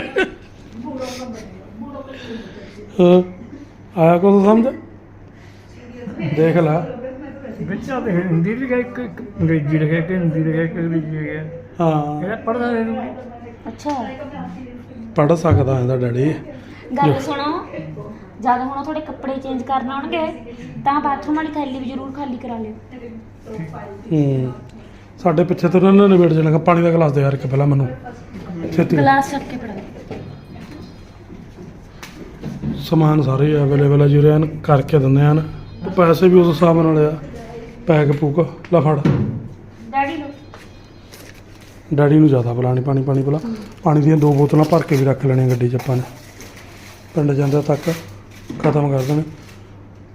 ਹਾਂ, ਆਇਆ ਕੁਝ ਸਮਝ? ਦੇਖ ਲੈ। ਵਿੱਚ ਆ ਤੇ ਹਿੰਦੀ ਲਿਖਿਆ ਇੱਕ ਇੱਕ ਅੰਗਰੇਜ਼ੀ ਲਿਖਿਆ ਇੱਕ ਹਿੰਦੀ ਲਿਖਿਆ ਇੱਕ ਅੰਗਰੇਜ਼ੀ ਲਿਖਿਆ। ਹਾਂ। ਕਿਹੜਾ ਪੜਦਾ ਦੂੰਗੀ ਅੱਛਾ। ਪੜ ਸਕਦਾ ਇਹਦਾ ਡੈਡੀ। ਗੱਲ ਸੁਣੋ। ਜਦ ਹੁਣ ਤੁਹਾਡੇ ਕੱਪੜੇ ਚੇਂਜ ਕਰਨ ਆਉਣਗੇ ਤਾਂ ਬਾਥਰੂਮ ਵਾਲੀ ਥੈਲੀ ਵੀ ਜ਼ਰੂਰ ਖਾਲੀ ਕਰਾ ਲਿਓ। ਹੂੰ। ਸਾਡੇ ਪਿੱਛੇ ਤੋਂ ਉਹਨਾਂ ਨੇ ਨਿਬੇੜ ਜਾਣਾ ਪਾਣੀ ਦਾ ਗਲਾਸ ਦੇ ਯਾਰ ਇੱਕ ਪਹਿਲਾਂ ਮੈਨੂੰ। ਛੇਤੀ। ਗਲਾਸ ਰੱਖ ਕੇ ਫੜਾ ਸਮਾਨ ਸਾਰੇ ਅਵੇਲੇਬਲ ਆ ਜਿਹੜੇ ਹਨ ਕਰਕੇ ਦਿੰਦੇ ਹਨ। ਪੈਸੇ ਵੀ ਉਸ ਹਿਸਾਬ ਨਾਲ ਆ। ਪੈਕ ਪੂਕ ਲੈ ਫੜ। ਡੈਡੀ ਲੋ ਡੈਡੀ ਨੂੰ ਜ਼ਿਆਦਾ ਪਿਲਾਣੀ ਪਾਣੀ ਪਾਣੀ ਪਿਲਾ ਪਾਣੀ ਦੀਆਂ ਦੋ ਬੋਤਲਾਂ ਭਰ ਕੇ ਵੀ ਰੱਖ ਲੈਣੀਆਂ ਗੱਡੀ 'ਚ ਆਪਾਂ ਨੇ। ਪਿੰਡ ਜਾਂਦੇ ਤੱਕ। ਖਤਮ ਕਰ ਦੇਣੇ।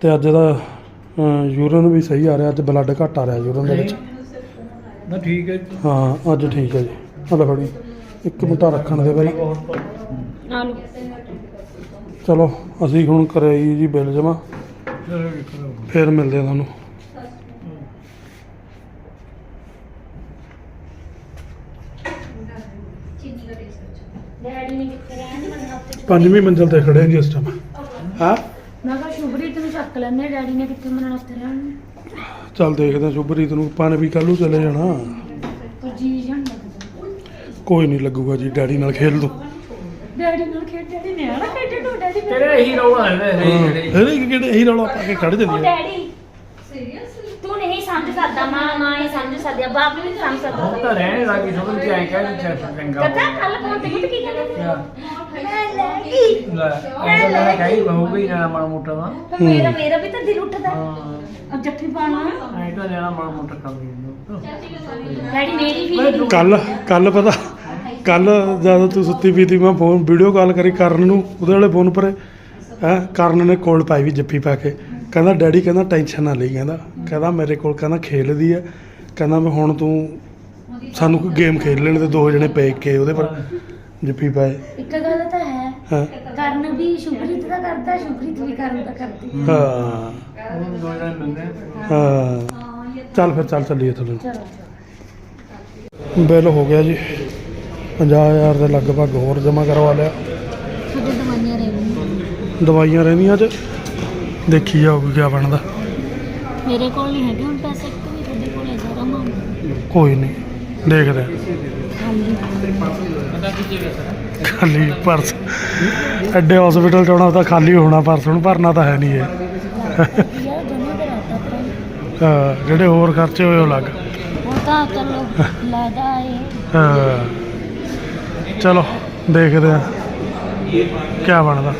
ਤੇ ਅੱਜ ਦਾ ਯੂਰਨ ਵੀ ਸਹੀ ਆ ਰਿਹਾ ਅੱਜ ਬਲੱਡ ਘੱਟ ਆ ਰਿਹਾ ਯੂਰਨ ਦੇ ਵਿੱਚ। ਨਾ ਠੀਕ ਹੈ ਜੀ। ਹਾਂ ਅੱਜ ਠੀਕ ਹੈ ਜੀ। ਆ ਲੈ ਫੜੀ ਇੱਕ ਮਿੰਟਾ ਰੱਖਣ ਦੇ ਬਾਈ ਆ ਲੋ ਚਲੋ ਅਸੀਂ ਹੁਣ ਕਰਾਈ ਜੀ ਬਿੱਲ ਜਮਾ ਚਲੋ ਫੇਰ ਮਿਲਦੇ ਆ ਤੁਹਾਨੂੰ। ਪੰਜਵੀਂ ਮੰਜ਼ਲ ਤੇ ਖੜੇ ਹਾਂ ਜੀ ਇਸ ਟਾਈਮ ਹਾਂ? ਮੈਂ ਕਿਹਾ ਸ਼ੁਭਰੀਤ ਨੂੰ ਚੱਕ ਲੈਂਦੇ ਡੈਡੀ ਨੇ ਕਿੱਥੇ ਮੈਨੂੰ ਹਫ਼ਤੇ ਰਹਿਣ ਚੱਲ ਦੇਖਦੇ ਸ਼ੁਭਰੀਤ ਨੂੰ ਆਪਾਂ ਨੇ ਵੀ ਕੱਲ੍ਹ ਨੂੰ ਚਲੇ ਜਾਣਾ। ਪਰ ਜੀ ਜਾਣ ਲੱਗਦਾ ਕੋਈ ਨਹੀਂ ਲੱਗੂਗਾ ਜੀ ਡੈਡੀ ਨਾਲ ਖੇਲ ਦੋ ਡੈਡੀ ਨਾਲ ਖੇਡ ਡੈਡੀ ਨੇ ਆਣਾ ਖੇਡੇ ਨੂੰ ਡੈਡੀ। ਤੇਰਾ ਇਹੀ ਰੌਲਾ ਹੈ ਜਿਹੜੇ ਇਹਦੇ ਕਿ ਕਿਹੜੇ ਇਹੀ ਰੌਲਾ ਪਾ ਕੇ ਖੜ ਉਹ ਜਾਂਦੀ ਹੈ। ਡੈਡੀ ਤੂੰ ਸਕਦਾ ਮਾਂ ਮਾਂ ਹੀ ਸਮਝ ਸਕਦੀ ਆ ਬਾਪ ਵੀ ਨਹੀਂ ਸਮਝ ਹੁਣ ਸਕਦਾ ਤਾਂ ਰਹਿਣ ਲੱਗੀ ਸਮਝ ਕੇ ਆਏ ਕਹਿ ਚੰਗਾ ਚੰਗਾ ਕੱਲ ਕੋਲ ਤੇ ਕੀ ਕਹਿੰਦੇ? ਮੈਂ ਲੈ ਗਈ ਲੈ ਇਹ ਤਾਂ ਕਹੀ ਬਹੂ ਵੀ ਨਾ ਮਾੜਾ ਮੋਟਾ ਦਾ ਮੇਰਾ ਮੇਰਾ ਵੀ ਤਾਂ ਦਿਲ ਉੱਠਦਾ। ਹਾਂ। ਅਬ ਜੱਫੀ ਪਾਣਾ ਐ ਤਾਂ ਲੈਣਾ ਮਾੜਾ ਮੋਟਾ ਕੰਮ ਹੀ ਡੈਡੀ ਮੇਰੀ ਵੀ ਕੱਲ ਕੱਲ ਪਤਾ ਕੱਲ ਜਦ ਤੂੰ ਸੁੱਤੀ ਪਈ ਤੀ ਮੈਂ ਫੋਨ ਵੀਡੀਓ ਕਾਲ ਕਰੀ ਕਰਨ ਨੂੰ ਉਹਦੇ ਵਾਲੇ ਫੋਨ ਪਰ ਹੈ? ਕਰਨ ਨੇ ਕੋਲ ਪਾਈ ਵੀ ਜੱਫੀ ਪਾ ਕੇ। ਕਹਿੰਦਾ ਡੈਡੀ ਕਹਿੰਦਾ ਟੈਨਸ਼ਨ ਨਾ ਲਈ। ਕਹਿੰਦਾ ਕਹਿੰਦਾ ਮੇਰੇ ਕੋਲ ਕਹਿੰਦਾ ਖੇਲਦੀ ਆ ਕਹਿੰਦਾ ਮੈਂ ਹੁਣ ਤੂੰ ਸਾਨੂੰ ਕੋਈ ਗੇਮ ਖੇਡ ਲੈਣ ਦੇ ਦੋ ਜਣੇ ਪੈ ਕੇ ਉਹਦੇ ਪਰ ਜੱਫੀ ਪਾਏ। ਇੱਕ ਗੱਲ ਤਾਂ ਹੈ ਹਾਂ। ਕਰਨ ਵੀ ਸ਼ੁਭਰੀਤ ਦਾ ਕਰਦਾ ਸ਼ੁਭਰੀਤ ਵੀ ਕਰਨ ਦਾ ਕਰਦੀ। ਹਾਂ। ਉਹ ਦੋ ਜਣੇ ਮਿਲਦੇ। ਹਾਂ। ਚੱਲ ਫਿਰ ਚੱਲ ਚੱਲੀਏ ਥੱਲੇ ਚਲੋ ਬਿੱਲ ਹੋ ਗਿਆ ਜੀ। 50000 ਦੇ ਲਗਭਗ ਹੋਰ ਜਮ੍ਹਾਂ ਕਰਵਾ ਲਿਆ। ਸਾਡੇ ਦਵਾਈਆਂ ਰਹਿ ਦਵਾਈਆਂ ਰਹਿੰਦੀਆਂ ਅੱਜ। ਦੇਖੀ ਜਾਊਗੀ ਕੀ ਬਣਦਾ। ਮੇਰੇ ਕੋਲ ਨਹੀਂ ਹੈਗੇ ਹੁਣ ਪੈਸੇ ਇੱਕ ਵੀ ਤੁਹਾਡੇ ਕੋਲ ਹੈ ਸਾਰਾ ਮਾਨ ਕੋਈ ਨਹੀਂ ਦੇਖਦੇ ਹਾਂ। ਖਾਲੀ ਪਰਸ। ਐਡੇ ਹਸਪੀਟਲ ਚ ਆਉਣਾ ਤਾਂ ਖਾਲੀ ਹੋਣਾ ਪਰਸ ਹੁਣ ਭਰਨਾ ਤਾਂ ਹੈ ਨਹੀਂ ਇਹ। ਯਾਰ ਜਮਾ ਕਰਾਤਾ ਆਪਾਂ ਹਾਂ, ਜਿਹੜੇ ਹੋਰ ਖਰਚੇ ਹੋਏ ਉਹ ਅਲੱਗ। ਉਹ ਤਾਂ ਚਲੋ ਲਾਦਾ ਹੈ ਹਾਂ। ਚਲੋ ਦੇਖਦੇ ਆ ਕੀ ਬਣਦਾ।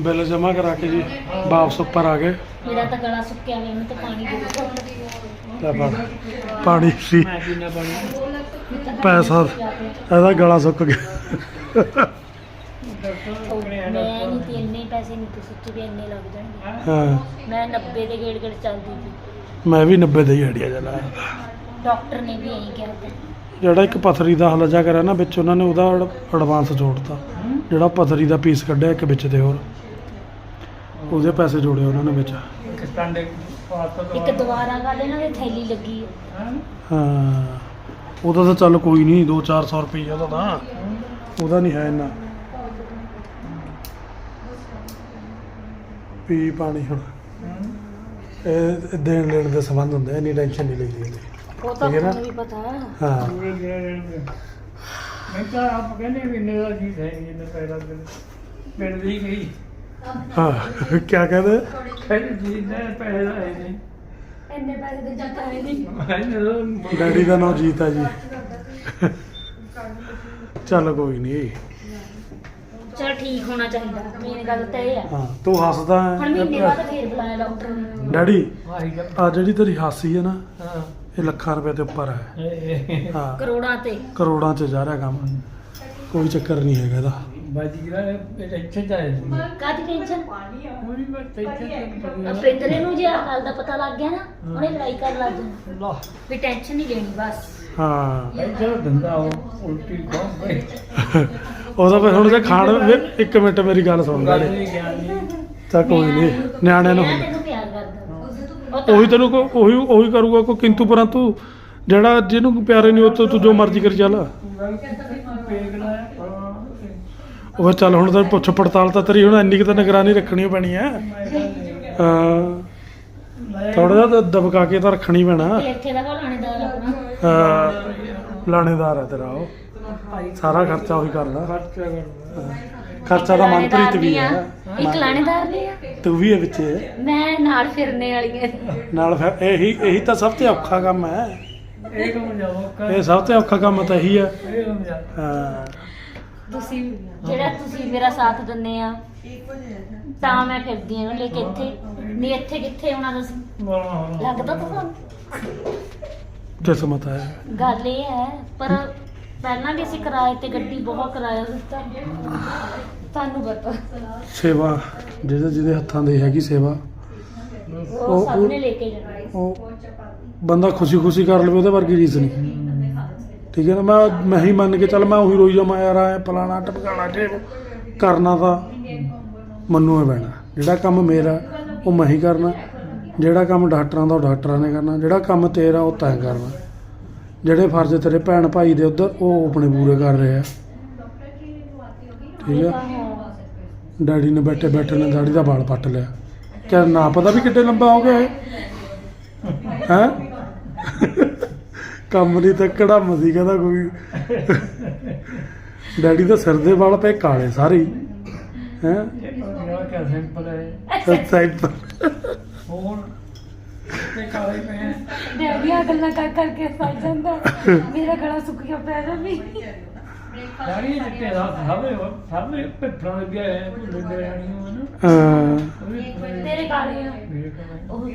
ਬਿੱਲ ਜਮ੍ਹਾਂ ਕਰਾ ਕੇ ਜੀ ਵਾਪਸ ਉੱਪਰ ਆ ਗਏ। ਮੇਰਾ ਤਾਂ ਗਲਾ ਸੁੱਕਿਆ ਹੋਇਆ ਮੈਂ ਤਾਂ ਪਾਣੀ ਦੇ ਲੈ ਫੜ ਪਾਣੀ ਸੀ। ਮੈਂ ਪੀਣਾ ਪਾਣੀ ਪੈਸਾ ਇਹਦਾ ਗਲਾ ਸੁੱਕ ਗਿਆ। ਮੈਂ ਨਹੀਂ ਤੇ ਇੰਨੇ ਪੈਸੇ ਨਹੀਂ ਤੇ ਸੱਚ ਵੀ ਇੰਨੇ ਲੱਗ ਜਾਣਗੇ। ਹਾਂ। ਮੈਂ 90 ਦੇ ਗੇੜ ਗੇੜ ਚੱਲਦੀ ਸੀ। ਮੈਂ ਵੀ 90 ਦਾ ਹੀ ਆਈਡੀਆ ਚਲਾ ਡਾਕਟਰ ਨੇ ਵੀ ਇਹੀ ਕਿਹਾ ਤਾ। ਜਿਹੜਾ ਇੱਕ ਪਥਰੀ ਦਾ ਹਲਜਾ ਕਰਿਆ ਨਾ ਵਿੱਚ ਉਹਨਾਂ ਨੇ ਉਹਦਾ ਐਡਵਾਂਸ ਜੋੜਤਾ। ਜਿਹੜਾ ਪਥਰੀ ਦਾ ਪੀਸ ਕੱਢਿਆ ਇੱਕ ਵਿੱਚ ਤੇ ਹੋਰ। ਉਹਦੇ ਪੈਸੇ ਜੋੜੇ ਉਹਨਾਂ ਨੇ ਵਿੱਚ। ਕਿਸਤਾਂਡੇ ਪਾਤਾ ਇੱਕ ਦੁਬਾਰਾ ਗੱਲ ਇਹਨਾਂ ਦੇ ਥੈਲੀ ਲੱਗੀ ਹੈ। ਹਾਂ। ਉਹਦਾ ਤਾਂ ਚੱਲ ਕੋਈ ਨਹੀਂ 2-400 ਰੁਪਏ ਉਹਦਾ ਤਾਂ। ਉਹਦਾ ਨਹੀਂ ਹੈ ਇੰਨਾ। ਪੀ ਪਾਣੀ ਹੁਣ। ਇਹ ਦੇਣ ਲੈਣ ਦੇ ਸੰਬੰਧ ਹੁੰਦੇ ਆ, ਇੰਨੀ ਟੈਨਸ਼ਨ ਨਹੀਂ ਲਈਦੀ ਹੁੰਦੀ ਉਹ ਤਾਂ ਠੀਕ ਹੈ ਨਾ? ਤੁਹਾਨੂੰ ਵੀ ਪਤਾ। ਹੈ। ਹਾਂ ਮੈਂ ਤਾਂ ਆਪ ਕਹਿੰਦੇ ਵੀ ਇੰਨੇ ਦਾ ਚੀਜ਼ ਹੈ ਨਹੀਂ ਇੰਨੇ ਪੈਦਾ ਦੇ। ਪਿੰਡ ਦੀ ਗਈ ਹਾਂ ਕੀ ਕਹਿੰਦੇ? ਕਹਿੰਦੇ ਜੀ ਨੇ ਪੈਸੇ ਹੈ ਨਹੀਂ। ਇੰਨੇ ਪੈਸੇ ਦੇ ਜੱਟ ਆਏ ਨਹੀਂ। ਮੈਂ ਡੈਡੀ ਦਾ ਨਾਮ ਜੀਤ ਆ ਜੀ। ਚੱਲ ਕੋਈ ਨਹੀਂ ਚਲ ਠੀਕ ਹੋਣਾ ਚਾਹੀਦਾ। ਮੇਨ ਗੱਲ ਤਾਂ ਇਹ ਹੈ ਹਾਂ ਤੂੰ ਹੱਸਦਾ ਹੁਣ ਮਹੀਨੇ ਹੈ ਬਾਅਦ ਫੇਰ ਬੁਲਾਇਆ ਡਾਕਟਰ ਨੇ। ਡੈਡੀ ਵਾਹੀ ਆ ਜਿਹੜੀ ਤੇਰੀ ਹਾਸੀ ਹੈ ਨਾ ਹਾਂ। ਇਹ ਲੱਖਾਂ ਰੁਪਏ ਦੇ ਉੱਪਰ ਹੈ। ਇਹ ਹਾਂ। ਕਰੋੜਾਂ ਤੇ। ਕਰੋੜਾਂ 'ਚ ਜਾ ਰਿਹਾ ਕੰਮ। ਕੋਈ ਚੱਕਰ ਨਹੀਂ ਹੈਗਾ ਇਹਦਾ। ਬਾਜੀ ਦਾ ਇਹ? ਇੱਥੇ ਜਾਏ ਕਾਦੀ ਟੈਨਸ਼ਨ ਕੋਈ ਬਾਤ ਇੱਥੇ ਅਪਿੰਦਰੇ ਨੂੰ ਜੇ ਆ ਗੱਲ ਦਾ ਪਤਾ ਲੱਗ ਗਿਆ ਨਾ ਉਹਨੇ ਲੜਾਈ ਕਰਨ ਲੱਗ ਜਾਣਾ। ਅੱਲਾਹ ਵੀ ਟੈਨਸ਼ਨ ਨਹੀਂ ਲੈਣੀ ਬਸ। ਹਾਂ। ਇਹ ਜਿਹੜਾ ਧੰਦਾ ਉਹ ਉਲਟੀ ਕੌਣ ਗਈ ਉਹਦਾ ਫਿਰ ਹੁਣ ਜੇ ਖਾਣ ਫਿਰ ਇੱਕ ਮਿੰਟ ਮੇਰੀ ਗੱਲ ਸੁਣ ਗੱਲ ਡੈਡੀ ਨਹੀਂ ਗਿਆਨ। ਨਹੀਂ ਤਾਂ ਕੋਈ ਨਹੀਂ ਨਿਆਣਿਆਂ ਨੂੰ ਮੈਂ ਹੁੰਦਾ। ਤੈਨੂੰ ਪਿਆਰ ਕਰਦਾ। ਉਹ ਤਾਂ ਉਹੀ ਤੈਨੂੰ ਕੋ ਉਹੀ ਉਹੀ ਕਰੂਗਾ ਕੋਈ ਕਿੰਤੂ ਪਰੰਤੂ। ਜਿਹੜਾ ਜਿਹਨੂੰ ਪਿਆਰੇ ਨਹੀਂ ਉਹ ਤੋਂ ਤੂੰ ਜੋ ਮਰਜ਼ੀ ਕਰੀ ਚੱਲ। ਪੇਗਣਾ ਹੈ ਉਹ ਚੱਲ ਹੁਣ ਤਾਂ ਪੁੱਛ ਪੜਤਾਲ ਤਾਂ ਤੇਰੀ ਹੁਣ ਇੰਨੀ ਕੁ ਤਾਂ ਨਿਗਰਾਨੀ ਰੱਖਣੀ ਪੈਣੀ ਹੈ। ਹਾਂ। ਥੋੜਾ ਜਿਹਾ ਤਾਂ ਦਬਕਾ ਕੇ ਤਾਂ ਰੱਖਣੀ ਪੈਣਾ। ਇੱਥੇ ਦਾ ਕੋਲ ਲਾਣੇਦਾਰ ਆਪਣਾ। ਹਾਂ। ਲਾਣੇਦਾਰ ਹੈ ਤੇਰਾ ਉਹ। ਸਾਰਾ ਖਰਚਾ ਉਹੀ ਕਰਦਾ। ਖਰਚਾ ਕਰਦਾ ਖਰਚਾ ਤਾਂ ਮਨਪ੍ਰੀਤ ਵੀ ਹੈ। ਇੱਕ ਲਾਣੇਦਾਰ ਵੀ ਆ। ਤੂੰ ਵੀ ਹੈ ਵਿੱਚ ਮੈਂ ਨਾਲ ਫਿਰਨੇ ਵਾਲੀ ਆ ਨਾਲ ਫਿਰ ਇਹੀ ਇਹੀ ਤਾਂ ਸਭ ਤੋਂ ਔਖਾ ਕੰਮ ਹੈ। ਇਹ ਕੰਮ ਜਾਓ ਇਹ ਸਭ ਤੋਂ ਔਖਾ ਕੰਮ ਤਾਂ ਇਹੀ ਹੈ। ਇਹ ਕੰਮ ਜਾ ਹਾਂ। ਤੁਸੀਂ ਜਿਹੜਾ ਤੁਸੀਂ ਮੇਰਾ ਸਾਥ ਦਿੰਦੇ ਆ ਤਾਂ ਮੈਂ ਫਿਰਦੀ ਆ ਲੈ ਕੇ ਇੱਥੇ ਨਹੀਂ ਇੱਥੇ ਕਿੱਥੇ ਆਉਣਾ ਤੁਸੀਂ ਹੁਣ ਲੱਗਦਾ ਤੁਹਾਨੂੰ? ਕਿਸਮਤ ਹੈ। ਗੱਲ ਇਹ ਹੈ ਪਰ ਪਹਿਲਾਂ ਵੀ ਅਸੀਂ ਕਿਰਾਏ ਤੇ ਗੱਡੀ ਬਹੁਤ ਕਿਰਾਇਆ ਦਿੱਤਾ। ਤੁਹਾਨੂੰ ਪਤਾ। ਸੇਵਾ ਜਿਹਦੇ ਜਿਹਦੇ ਹੱਥਾਂ ਦੀ ਹੈਗੀ ਸੇਵਾ ਉਹ ਸਭ ਨੇ ਲੈ ਕੇ ਜਾਣਾ। ਉਹ ਬੰਦਾ ਖੁਸ਼ੀ ਖੁਸ਼ੀ ਕਰ ਲਵੇ ਉਹਦੇ ਵਰਗੀ ਰੀਸ ਨਹੀਂ। ਠੀਕ ਹੈ ਨਾ? ਮੈਂ ਮੈਂ ਹੀ ਮੰਨ ਕੇ ਚੱਲ ਮੈਂ ਉਹੀ ਰੋਈ ਜਾਵਾਂ, ਯਾਰ ਐ ਫਲਾਣਾ ਟਪਕਾਣਾ ਜੇ ਕਰਨਾ ਤਾਂ ਮੈਨੂੰ ਹੀ ਪੈਣਾ ਜਿਹੜਾ ਕੰਮ ਮੇਰਾ, ਉਹ ਮੈਂ ਹੀ ਕਰਨਾ। ਜਿਹੜਾ ਕੰਮ ਡਾਕਟਰਾਂ ਦਾ, ਉਹ ਡਾਕਟਰਾਂ ਨੇ ਕਰਨਾ। ਜਿਹੜਾ ਕੰਮ ਤੇਰਾ, ਉਹ ਤੈਂ ਕਰਨਾ। ਜਿਹੜੇ ਫਰਜ਼ ਤੇਰੇ ਭੈਣ ਭਾਈ ਦੇ ਉਧਰ, ਉਹ ਆਪਣੇ ਪੂਰੇ ਕਰ ਰਹੇ ਆ। ਠੀਕ ਆ? ਡੈਡੀ ਨੇ ਬੈਠੇ ਬੈਠੇ ਨੇ ਦਾੜੀ ਦਾ ਵਾਲ ਪੱਟ ਲਿਆ। ਕਿਆ ਨਾ ਪਤਾ ਵੀ ਕਿੱਡੇ ਲੰਬਾ ਹੋ ਗਿਆ ਹੈ? ਕੰਮ ਨਹੀਂ ਤਾਂ ਕਿਹੜਾ ਮਸੀ ਕਹਿੰਦਾ ਕੋਈ। ਡੈਡੀ ਦੇ ਸਿਰ ਦੇ ਵਾਲ ਪਏ ਕਾਲੇ ਸਾਰੇ ਹੈ। ਯਾਰ ਕਿਆ ਸਿੰਪਲ ਹੈ ਹੋਰ ਤੇ ਕਾਲੇ ਪਏ ਹੈ ਡੈਡੀ ਆ ਗੱਲਾਂ ਕਰ ਕਰਕੇ ਫਸ ਜਾਂਦਾ। ਮੇਰਾ ਗਲਾ ਸੁੱਕ ਗਿਆ ਪਿਆ ਨਾ ਵੀ। ਯਾਰੀ ਚਿੱਟੇ ਦਾ ਸਾਰੇ ਸਾਰੇ ਪਿੱਪਰਾਂ ਦੇ ਹੈ ਭੁੱਲੇ ਜਾਣੀ ਉਹ ਨਾ ਤੇਰੇ ਕਾਲੇ ਆ। ਉਹ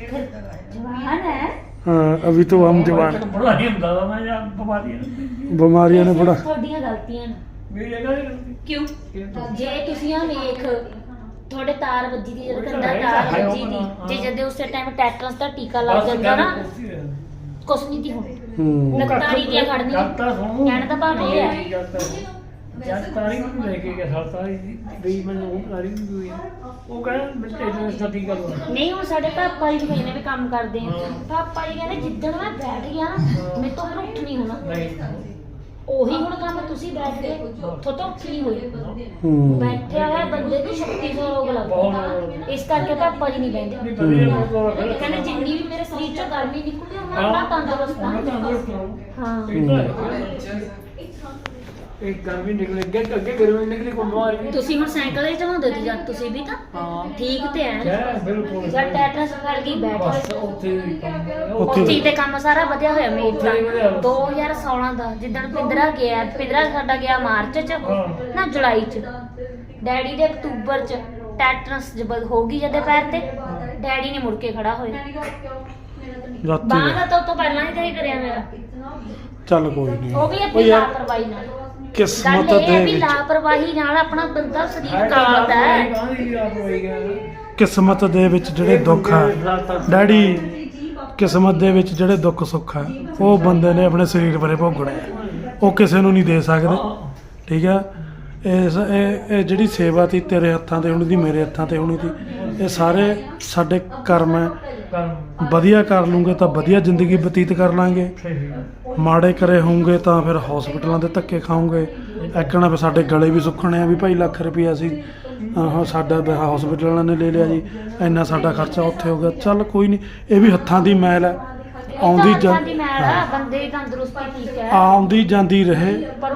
ਜਵਾਨ ਹੈ। ਹਾਂ ਅਭੀ ਤੋਂ ਹਮ ਜਵਾਨ ਬੜਾ ਹੀ ਹੁੰਦਾ ਵਾ ਮੈਂ ਜਾਂ ਬਿਮਾਰੀ ਨੂੰ ਬਿਮਾਰੀਆਂ ਨੇ ਬੜਾ ਤੁਹਾਡੀਆਂ ਗਲਤੀਆਂ ਨੇ। ਮੇਰੀ ਜਗ੍ਹਾ ਤੇ ਕਿਉਂ? ਜੇ ਤੁਸੀਂ ਆ ਵੇਖ ਤੁਹਾਡੇ ਤਾਰ ਵੱਜੀ ਦੀ ਜਦ ਕੰਦਾ ਤਾਰ ਵੱਜੀ ਦੀ ਜੇ ਜਦੇ ਉਸੇ ਟਾਈਮ ਟੈਟਨਸ ਦਾ ਟੀਕਾ ਲੱਗ ਜਾਂਦਾ ਨਾ ਕੁਛ ਨਹੀਂ ਦੀ ਹੋਣੀ। ਹੂੰ। ਲੱਤਾਂ ਨਹੀਂ ਦੀਆਂ ਖੜਨੀਆਂ। ਗੱਤਾ ਸੁਣੋ। ਕਹਿਣ ਦਾ ਭਾਵ ਇਹ ਹੈ ਜਦ ਤਾਰੀ ਨੂੰ ਲੈ ਕੇ ਗਿਆ ਸਰਤਾਰੀ ਵੀ ਮੈਨੂੰ ਉਹ ਤਾਰੀ ਨੂੰ ਹੋਈ ਉਹ ਕਹਿੰਦਾ ਮੈਂ ਤੇ ਸਤੀ ਗੱਲ ਨਹੀਂ ਹੁਣ ਸਾਡੇ ਪਾਪਾ ਜੀ ਕਹਿੰਦੇ ਨੇ ਵੀ ਕੰਮ ਕਰਦੇ ਆ। ਪਾਪਾ ਜੀ ਕਹਿੰਦੇ ਜਿੱਦਣ ਮੈਂ ਬੈਠ ਗਿਆ ਨਾ ਮੇਰੇ ਤੋਂ ਫਿਰ ਉੱਠ ਨਹੀਂ ਹੋਣਾ। ਨਹੀਂ। ਉਹੀ ਹੁਣ ਕੰਮ ਤੁਸੀਂ ਬੈਠ ਗਏ ਉੱਥੋਂ ਤੋਂ ਉੱਠ ਨਹੀਂ ਹੋਈ ਹੂੰ। ਬੈਠਿਆ ਹੋਇਆ ਬੰਦੇ ਨੂੰ 3600 ਰੋਗ ਲੱਗਦਾ ਇਸ ਕਰਕੇ ਪਾਪਾ ਜੀ ਨਹੀਂ ਬੈਠਦੇ ਨਹੀਂ ਇਹ ਕਹਿੰਦੇ ਜਿੰਨੀ ਵੀ ਮੇਰੇ ਸਰੀਰ ਚੋਂ ਗਰਮੀ ਨਿਕਲਦੀ ਆ, ਮੈਂ ਆਪਣਾ ਤੰਦਰੁਸਤ ਹਾਂ ਹਾਂ। ਇੱਕ ਗਰਮੀ ਨਿਕਲੇ ਅੱਗੇ ਅੱਗੇ ਗਰਮੀ ਨਿਕਲੀ ਕੋਈ ਬਿਮਾਰੀ ਤੁਸੀਂ ਹੁਣ ਸਾਈਕਲ ਹੀ ਚਲਾਉਂਦੇ ਸੀ ਜਦ ਤੁਸੀਂ ਵੀ ਤਾਂ? ਹਾਂ। ਠੀਕ ਤੇ ਐ ਬਿਲਕੁਲ। ਜਦ ਟੈਟਨਸ ਫੜ ਗਈ ਬੈਠ ਬਸ ਉੱਥੇ ਹੀ ਕੰਮ ਹੈ। ਉੱਥੇ ਉੱਥੇ ਤੇ ਕੰਮ ਸਾਰਾ ਵਧਿਆ ਹੋਇਆ ਮੇਰ ਉੱਥੇ ਹੀ ਵਧਿਆ। ਦਾ 2016 ਦਾ ਜਿੱਦਣ ਪਿੰਦਰਾ ਗਿਆ ਪਿੰਦਰਾ ਸਾਡਾ ਗਿਆ ਮਾਰਚ ਚ ਹਾਂ। ਨਾ ਜੁਲਾਈ ਚ। ਡੈਡੀ ਦੇ ਅਕਤੂਬਰ ਚ ਟੈਟਨਸ ਜਬ ਹੋ ਗਈ ਜਦੇ ਪੈਰ ਤੇ। ਡੈਡੀ ਨੇ ਮੁੜ ਕੇ ਖੜਾ ਹੋਇਆ। ਰਾਤੀ। ਬਾਂਹ ਦਾ ਤਾਂ ਉਹ ਤੋਂ ਪਹਿਲਾਂ ਹੀ ਸਹੀ ਕਰਿਆ ਮੇਰਾ ਚੱਲ ਕੋਈ ਨਹੀਂ ਉਹ ਵੀ ਉਹ ਆਪਣੀ ਯਾਰ ਲਾਪਰਵਾਹੀ ਨਾਲ। ਕਿਸਮਤ ਗੱਲ ਇਹ ਦੇ ਹੈ ਵੀ ਵਿੱਚ। ਲਾਪਰਵਾਹੀ ਨਾਲ ਆਪਣਾ ਬੰਦਾ ਸਰੀਰ ਹੈ ਕਾਲਦਾ ਹੈ। ਕਿਸਮਤ ਦੇ ਵਿੱਚ ਜਿਹੜੇ ਦੁੱਖ ਆ। ਡੈਡੀ ਕਿਸਮਤ ਦੇ ਵਿੱਚ ਜਿਹੜੇ ਦੁੱਖ ਸੁੱਖ ਆ ਉਹ ਬੰਦੇ ਨੇ ਆਪਣੇ ਸਰੀਰ ਬਾਰੇ ਭੋਗਣੇ ਆ। ਉਹ ਕਿਸੇ ਨੂੰ ਨਹੀਂ ਦੇ ਸਕਦੇ। ਠੀਕ ਆ? ਇਸ ਇਹ ਇਹ ਜਿਹੜੀ ਸੇਵਾ ਤੀ ਤੇਰੇ ਹੱਥਾਂ ਤੇ ਹੋਣੀ ਦੀ ਮੇਰੇ ਹੱਥਾਂ ਤੇ ਹੋਣੀ ਤੀ ਇਹ ਸਾਰੇ ਸਾਡੇ ਕਰਮ ਹੈ। ਕੰਮ ਵਧੀਆ ਕਰ ਲੂੰਗੇ ਤਾਂ ਵਧੀਆ ਜ਼ਿੰਦਗੀ ਬਤੀਤ ਕਰ ਲਾਂਗੇ। ਸਹੀ ਮਾੜੇ ਕਰੇ ਹੋਣਗੇ ਤਾਂ ਫਿਰ ਹਸਪੀਟਲਾਂ ਦੇ ਧੱਕੇ ਖਾਓਗੇ ਐਕਣਾ ਫਿਰ ਸਾਡੇ ਗਲੇ ਵੀ ਸੁੱਕਣੇ ਆ ਵੀ ਭਾਈ ਲੱਖ ਰੁਪਈਆ ਸੀ ਆਹ ਸਾਡਾ ਹਸਪੀਟਲ ਵਾਲਿਆਂ ਨੇ ਲੈ ਲਿਆ ਜੀ। ਇੰਨਾ ਸਾਡਾ ਖਰਚਾ ਉੱਥੇ ਹੋ ਗਿਆ। ਚੱਲ ਕੋਈ ਨਹੀਂ, ਇਹ ਵੀ ਹੱਥਾਂ ਦੀ ਮੈਲ ਹੈ। ਆਉਂਦੀ ਜਾਂ ਜਾਂ ਦੀ ਮੈਲ ਆ ਬੰਦੇ ਦੀ ਤੰਦਰੁਸਤੀ ਠੀਕ ਹੈ। ਆਉਂਦੀ ਜਾਂਦੀ ਰਹੇ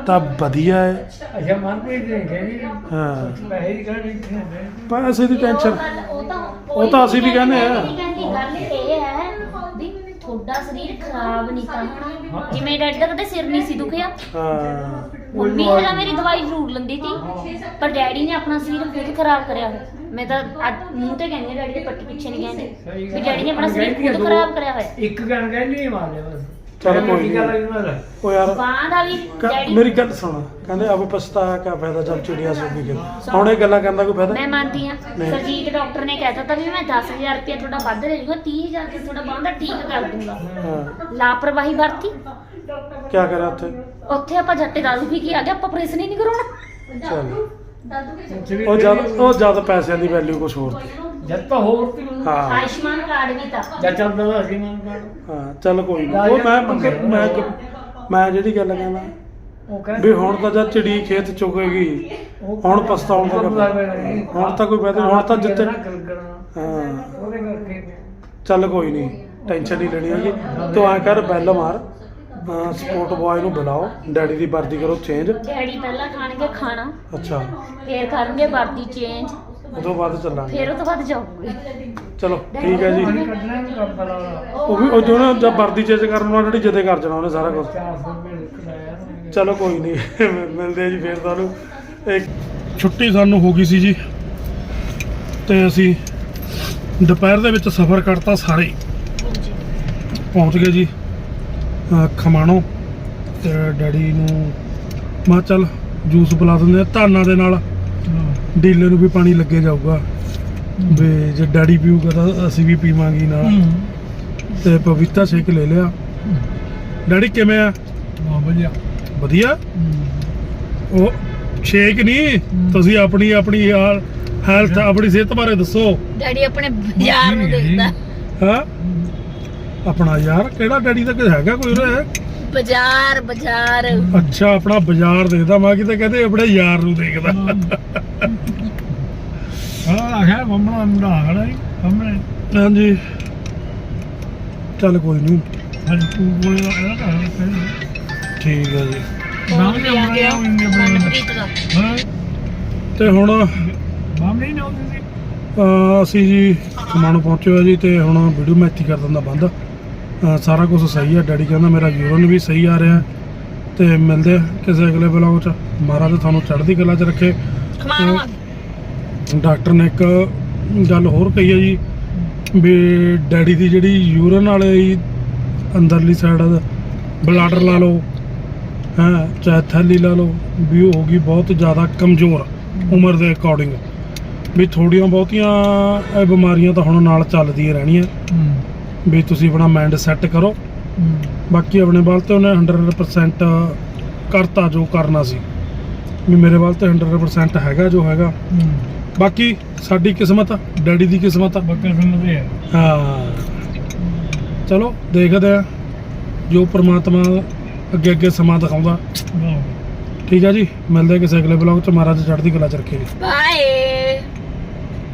ਤਾਂ ਵਧੀਆ ਹੈ। ਅੱਛਾ ਮਨਪ੍ਰੀਤ ਨੇ ਕਹਿੰਦੀ ਹਾਂ। ਪੈਸੇ ਦੀ ਗੱਲ ਨਹੀਂ ਹੈ ਪੈਸੇ ਦੀ ਟੈਨਸ਼ਨ ਉਹ ਤਾਂ ਉਹ ਤਾਂ ਅਸੀਂ ਵੀ ਕਹਿੰਦੇ ਆ। ਗੱਲ ਇਹ ਹੈ ਵੀ ਤੁਹਾਡਾ ਸਰੀਰ ਖਰਾਬ ਨਹੀਂ ਤਾਂ ਹੋਣਾ। ਜਿਵੇਂ ਡੈਡੀ ਦਾ ਕਦੇ ਸਿਰ ਨਹੀਂ ਸੀ ਦੁਖਿਆ। ਹਾਂ। ਮੰਮੀ ਹਲਾ ਮੇਰੀ ਦਵਾਈ ਜ਼ਰੂਰ ਲੈਂਦੀ ਸੀ ਪਰ ਡੈਡੀ ਨੇ ਆਪਣਾ ਸਰੀਰ ਖੁਦ ਖਰਾਬ ਕਰਿਆ। ਹੋਇਆ ਮੈਂ ਤਾਂ ਅੱਜ ਮੂੰਹ ਤੇ ਕਹਿੰਦੀ ਹਾਂ, ਡੈਡੀ ਦੇ ਪੱਟ ਪਿੱਛੇ ਨਹੀਂ ਕਹਿੰਦੇ। ਵੀ ਡੈਡੀ ਨੇ ਆਪਣਾ ਸਰੀਰ ਖੁਦ ਖਰਾਬ ਕਰਿਆ ਹੋਇਆ। ਇੱਕ ਗੱਲ ਕਹਿੰਦੀ ਨਹੀਂ ਮਾਰਦੇ ਬਸ। ਚੱਲ ਕੋਈ ਕੀ ਗੱਲ ਨਹੀਂ। ਹੈ ਉਹਨਾਂ ਦਾ ਉਹ ਯਾਰ ਬਾਂਹ ਦਾ ਵੀ ਕ- ਡੈਡੀ ਮੇਰੀ ਗੱਲ ਸੁਣ। ਕਹਿੰਦੇ ਅਬ ਪਛਤਾਇਆ ਕਿਆ ਫਾਇਦਾ ਜਬ ਚਿੜੀਆ ਸੋ ਗਈ ਹੁਣ ਇਹ ਗੱਲਾਂ ਕਰਨ ਦਾ ਕੋਈ ਫਾਇਦਾ? ਮੈਂ ਮੰਨਦੀ ਹਾਂ। ਨਹੀਂ। ਸਰਜੀਤ ਡਾਕਟਰ ਨੇ ਕਹਿਤਾ ਤਾਂ ਵੀ ਮੈਂ 10000 ਰੁਪਏ ਤੁਹਾਡਾ ਵੱਧ ਦੇ ਦੂੰਗਾ 30000 ਰੁਪਏ ਤੁਹਾਡਾ ਬਾਂਹ ਦਾ ਠੀਕ ਕਰ ਦੂੰਗਾ। ਹਾਂ। ਲਾਪਰਵਾਹੀ ਵਰਤੀ। ਕਿਆ ਕਰਾਂ ਉੱਥੇ? ਉੱਥੇ ਆਪਾਂ ਜੱਟੇ ਦਾਰੂ ਪੀ ਕੇ ਆ ਗਏ ਆਪਾਂ ਆਪਰੇਸ਼ਨ ਹੀ ਨਹੀਂ ਕਰਾਉਣਾ। ਚੱਲ। ਵੀ ਉਹ ਜਦ ਉਹ ਜਦ ਪੈਸਿਆਂ ਦੀ ਵੈਲਿਊ ਕੁਝ ਹੋਰ ਸੀ ਜਦ ਤਾਂ ਹੋਰ ਤੀ ਹਾਂ ਆਯੁਸ਼ਮਾਨ ਕਾਰਡ ਵੀ ਤਾਂ ਜਦ ਚੱਲਦਾ ਤਾਂ ਅਸੀਂ ਮਨ ਕਰ ਹਾਂ ਚੱਲ ਕੋਈ ਨਹੀਂ ਉਹ ਮੈਂ ਮੰਗ- ਮੈਂ ਮੈਂ ਜਿਹੜੀ ਗੱਲ ਕਹਿੰਦਾ ਉਹ ਵੀ ਕਹਿੰਦੇ ਹੁਣ ਤਾਂ ਜਦ ਚਿੜੀ ਖੇਤ ਚੁਗੇਗੀ ਹੁਣ ਪਛਤਾਉਣ ਦਾ ਫਾਇਦਾ? ਹੁਣ ਤਾਂ ਕੋਈ ਫਾਇਦਾ ਨਹੀਂ, ਹੁਣ ਤਾਂ ਜਿੱਤੇ ਹਾਂ ਉਹਦੇ ਕਰਕੇ ਚੱਲ ਕੋਈ ਨਹੀਂ ਟੈਨਸ਼ਨ ਨਹੀਂ ਲੈਣੀ ਹੈਗੀ ਤੂੰ ਐ ਕਰ ਬੈਲ ਮਾਰ ਸਪੋਰਟ ਬॉय ਨੂੰ ਬੁਲਾਓ। ਡੈਡੀ ਦੀ ਵਰਦੀ ਕਰੋ ਚੇਂਜ ਡੈਡੀ ਪਹਿਲਾਂ ਖਾਣਗੇ ਖਾਣਾ। ਅੱਛਾ। ਫੇਰ ਕਰਨਗੇ ਵਰਦੀ ਚੇਂਜ ਉਦੋਂ ਬਾਅਦ ਚੱਲਾਂਗੇ। ਫੇਰ ਉਹ ਤੋਂ ਬਾਅਦ ਜਾਊਗੇ। ਚਲੋ ਠੀਕ ਹੈ ਜੀ। ਉਹ ਵੀ ਉਹ ਜੋ ਨਾ ਜਦ ਵਰਦੀ ਚੇਂਜ ਕਰਨ ਵਾਲਾ ਜਿਹੜੀ ਜਦੇ ਕਰ ਜਾਣਾ ਉਹਨੇ ਸਾਰਾ ਕੁਝ 400 ਰੁਪਏ ਲਿਖਾਇਆ ਚਲੋ ਕੋਈ ਨਹੀਂ ਮਿਲਦੇ ਆ ਜੀ ਫੇਰ ਤੁਹਾਨੂੰ। ਇੱਕ ਛੁੱਟੀ ਸਾਨੂੰ ਹੋ ਗਈ ਸੀ ਜੀ। ਤੇ ਅਸੀਂ ਦੁਪਹਿਰ ਦੇ ਵਿੱਚ ਸਫ਼ਰ ਕਰਤਾ ਸਾਰੇ। ਪਹੁੰਚ ਗਏ ਜੀ। ਖਮਾਣੋ ਤੇ ਡੈਡੀ ਨੂੰ ਮੈਂ ਚੱਲ ਜੂਸ ਪਿਲਾ ਦਿੰਦੇ ਆ ਧਾਨਾਂ ਦੇ ਨਾਲ। ਡੀਲੇ ਨੂੰ ਵੀ ਪਾਣੀ ਲੱਗੇ ਜਾਊਗਾ। ਵੀ ਜੇ ਡੈਡੀ ਪੀਊਗਾ ਤਾਂ ਅਸੀਂ ਵੀ ਪੀਵਾਂਗੇ ਨਾਲ। ਤੇ ਪਪੀਤਾ ਸ਼ੇਕ ਲੈ ਲਿਆ। ਡੈਡੀ ਕਿਵੇਂ ਆ? ਹਾਂ ਵਧੀਆ। ਵਧੀਆ? ਉਹ ਸ਼ੇਕ ਨਹੀਂ। ਤੁਸੀਂ ਆਪਣੀ ਆਪਣੀ ਹਾਲ ਹੈਲਥ ਆਪਣੀ ਸਿਹਤ ਬਾਰੇ ਦੱਸੋ। ਡੈਡੀ ਆਪਣੇ ਬਾਜ਼ਾਰ ਨੂੰ ਦੇਖਦਾ। ਹਾਂ? ਆਪਣਾ ਯਾਰ ਕਿਹੜਾ ਡੈਡੀ ਦਾ ਕੋਈ ਹੈਗਾ ਕੋਈ ਉਰੇ? ਬਾਜ਼ਾਰ ਬਾਜ਼ਾਰ। ਅੱਛਾ ਆਪਣਾ ਬਾਜ਼ਾਰ ਦੇਖਦਾ ਮੈਂ ਕਿਤੇ ਕਹਿੰਦੇ ਆਪਣੇ ਯਾਰ ਨੂੰ ਦੇਖਦਾ। ਹਾਂ। ਆਖਿਆ ਮੰਮਾ ਮੁੰਡਾ ਆ ਗਿਆ ਹਮਨੇ ਹਾਂਜੀ। ਚੱਲ ਕੋਈ ਨਹੀਂ ਅੱਜ ਤੂੰ ਦਾ ਇਹਦਾ ਹੈ ਪਹਿਲੇ ਠੀਕ ਹੈ ਜੀ। ਨਾਮ ਹੈ ਬਣੇ ਮਨਪ੍ਰੀਤ ਦਾ। ਹਾਂ। ਤੇ ਹੁਣ ਨਾਮ ਨਹੀਂ ਨਾ ਅਹ, ਅਸੀਂ ਜੀ ਖਮਾਣੋਂ ਪਹੁੰਚੇ ਹੋਏ ਜੀ ਤੇ ਹੁਣ ਵੀਡੀਓ ਮੈਂ ਇੱਥੇ ਹੀ ਕਰ ਦਿੰਦਾ ਬੰਦ। ਸਾਰਾ ਕੁਝ ਸਹੀ ਹੈ ਡੈਡੀ ਕਹਿੰਦਾ ਮੇਰਾ ਯੂਰਨ ਵੀ ਸਹੀ ਆ ਰਿਹਾ ਤੇ ਮਿਲਦੇ ਆ ਕਿਸੇ ਅਗਲੇ ਬਲੌਗ 'ਚ। ਮਹਾਰਾਜ ਤੁਹਾਨੂੰ ਚੜ੍ਹਦੀ ਕਲਾ 'ਚ ਰੱਖੇ। ਆ। ਡਾਕਟਰ ਨੇ ਇੱਕ ਗੱਲ ਹੋਰ ਕਹੀ ਹੈ ਜੀ ਵੀ ਡੈਡੀ ਦੀ ਜਿਹੜੀ ਯੂਰਨ ਵਾਲੀ ਅੰਦਰਲੀ ਸਾਈਡ ਬਲਾਡਰ ਲਾ ਲਓ ਹਾਂ ਚਾਹੇ ਥੈਲੀ ਲਾ ਲਓ ਵੀ ਉਹ ਹੋ ਗਈ ਬਹੁਤ ਜ਼ਿਆਦਾ ਕਮਜ਼ੋਰ ਉਮਰ ਦੇ ਅਕੋਰਡਿੰਗ ਵੀ ਥੋੜੀਆਂ ਬਹੁਤੀਆਂ ਇਹ ਬਿਮਾਰੀਆਂ ਤਾਂ ਹੁਣ ਨਾਲ ਚੱਲਦੀਆਂ ਰਹਿਣੀਆਂ। ਹੂੰ। ਵੀ ਤੁਸੀਂ ਆਪਣਾ ਮਾਈਂਡ ਸੈੱਟ ਕਰੋ। ਬਾਕੀ ਆਪਣੇ ਵੱਲ ਤੇ ਉਹਨੇ 100% ਕਰਤਾ ਜੋ ਕਰਨਾ ਸੀ। ਵੀ ਮੇਰੇ ਵੱਲ ਤੇ 100% ਹੈਗਾ ਜੋ ਹੈਗਾ। ਹੂੰ ਬਾਕੀ ਸਾਡੀ ਕਿਸਮਤ ਆ ਡੈਡੀ ਦੀ ਕਿਸਮਤ ਆ। ਬੱਕਰ ਸਮਝਦੇ ਆ ਹਾਂ। ਚਲੋ ਦੇਖਦੇ ਆ ਜੋ ਪ੍ਰਮਾਤਮਾ ਅੱਗੇ ਅੱਗੇ ਸਮਾਂ ਦਿਖਾਉਂਦਾ। ਵਾਹ। ਠੀਕ ਆ ਜੀ ਮਿਲਦੇ ਆ ਕਿਸੇ ਅਗਲੇ ਬਲੌਗ ਚ। ਮਹਾਰਾਜ ਚੜ੍ਹਦੀ ਕਲਾ ਚ ਰੱਖੇ ਬਾਏ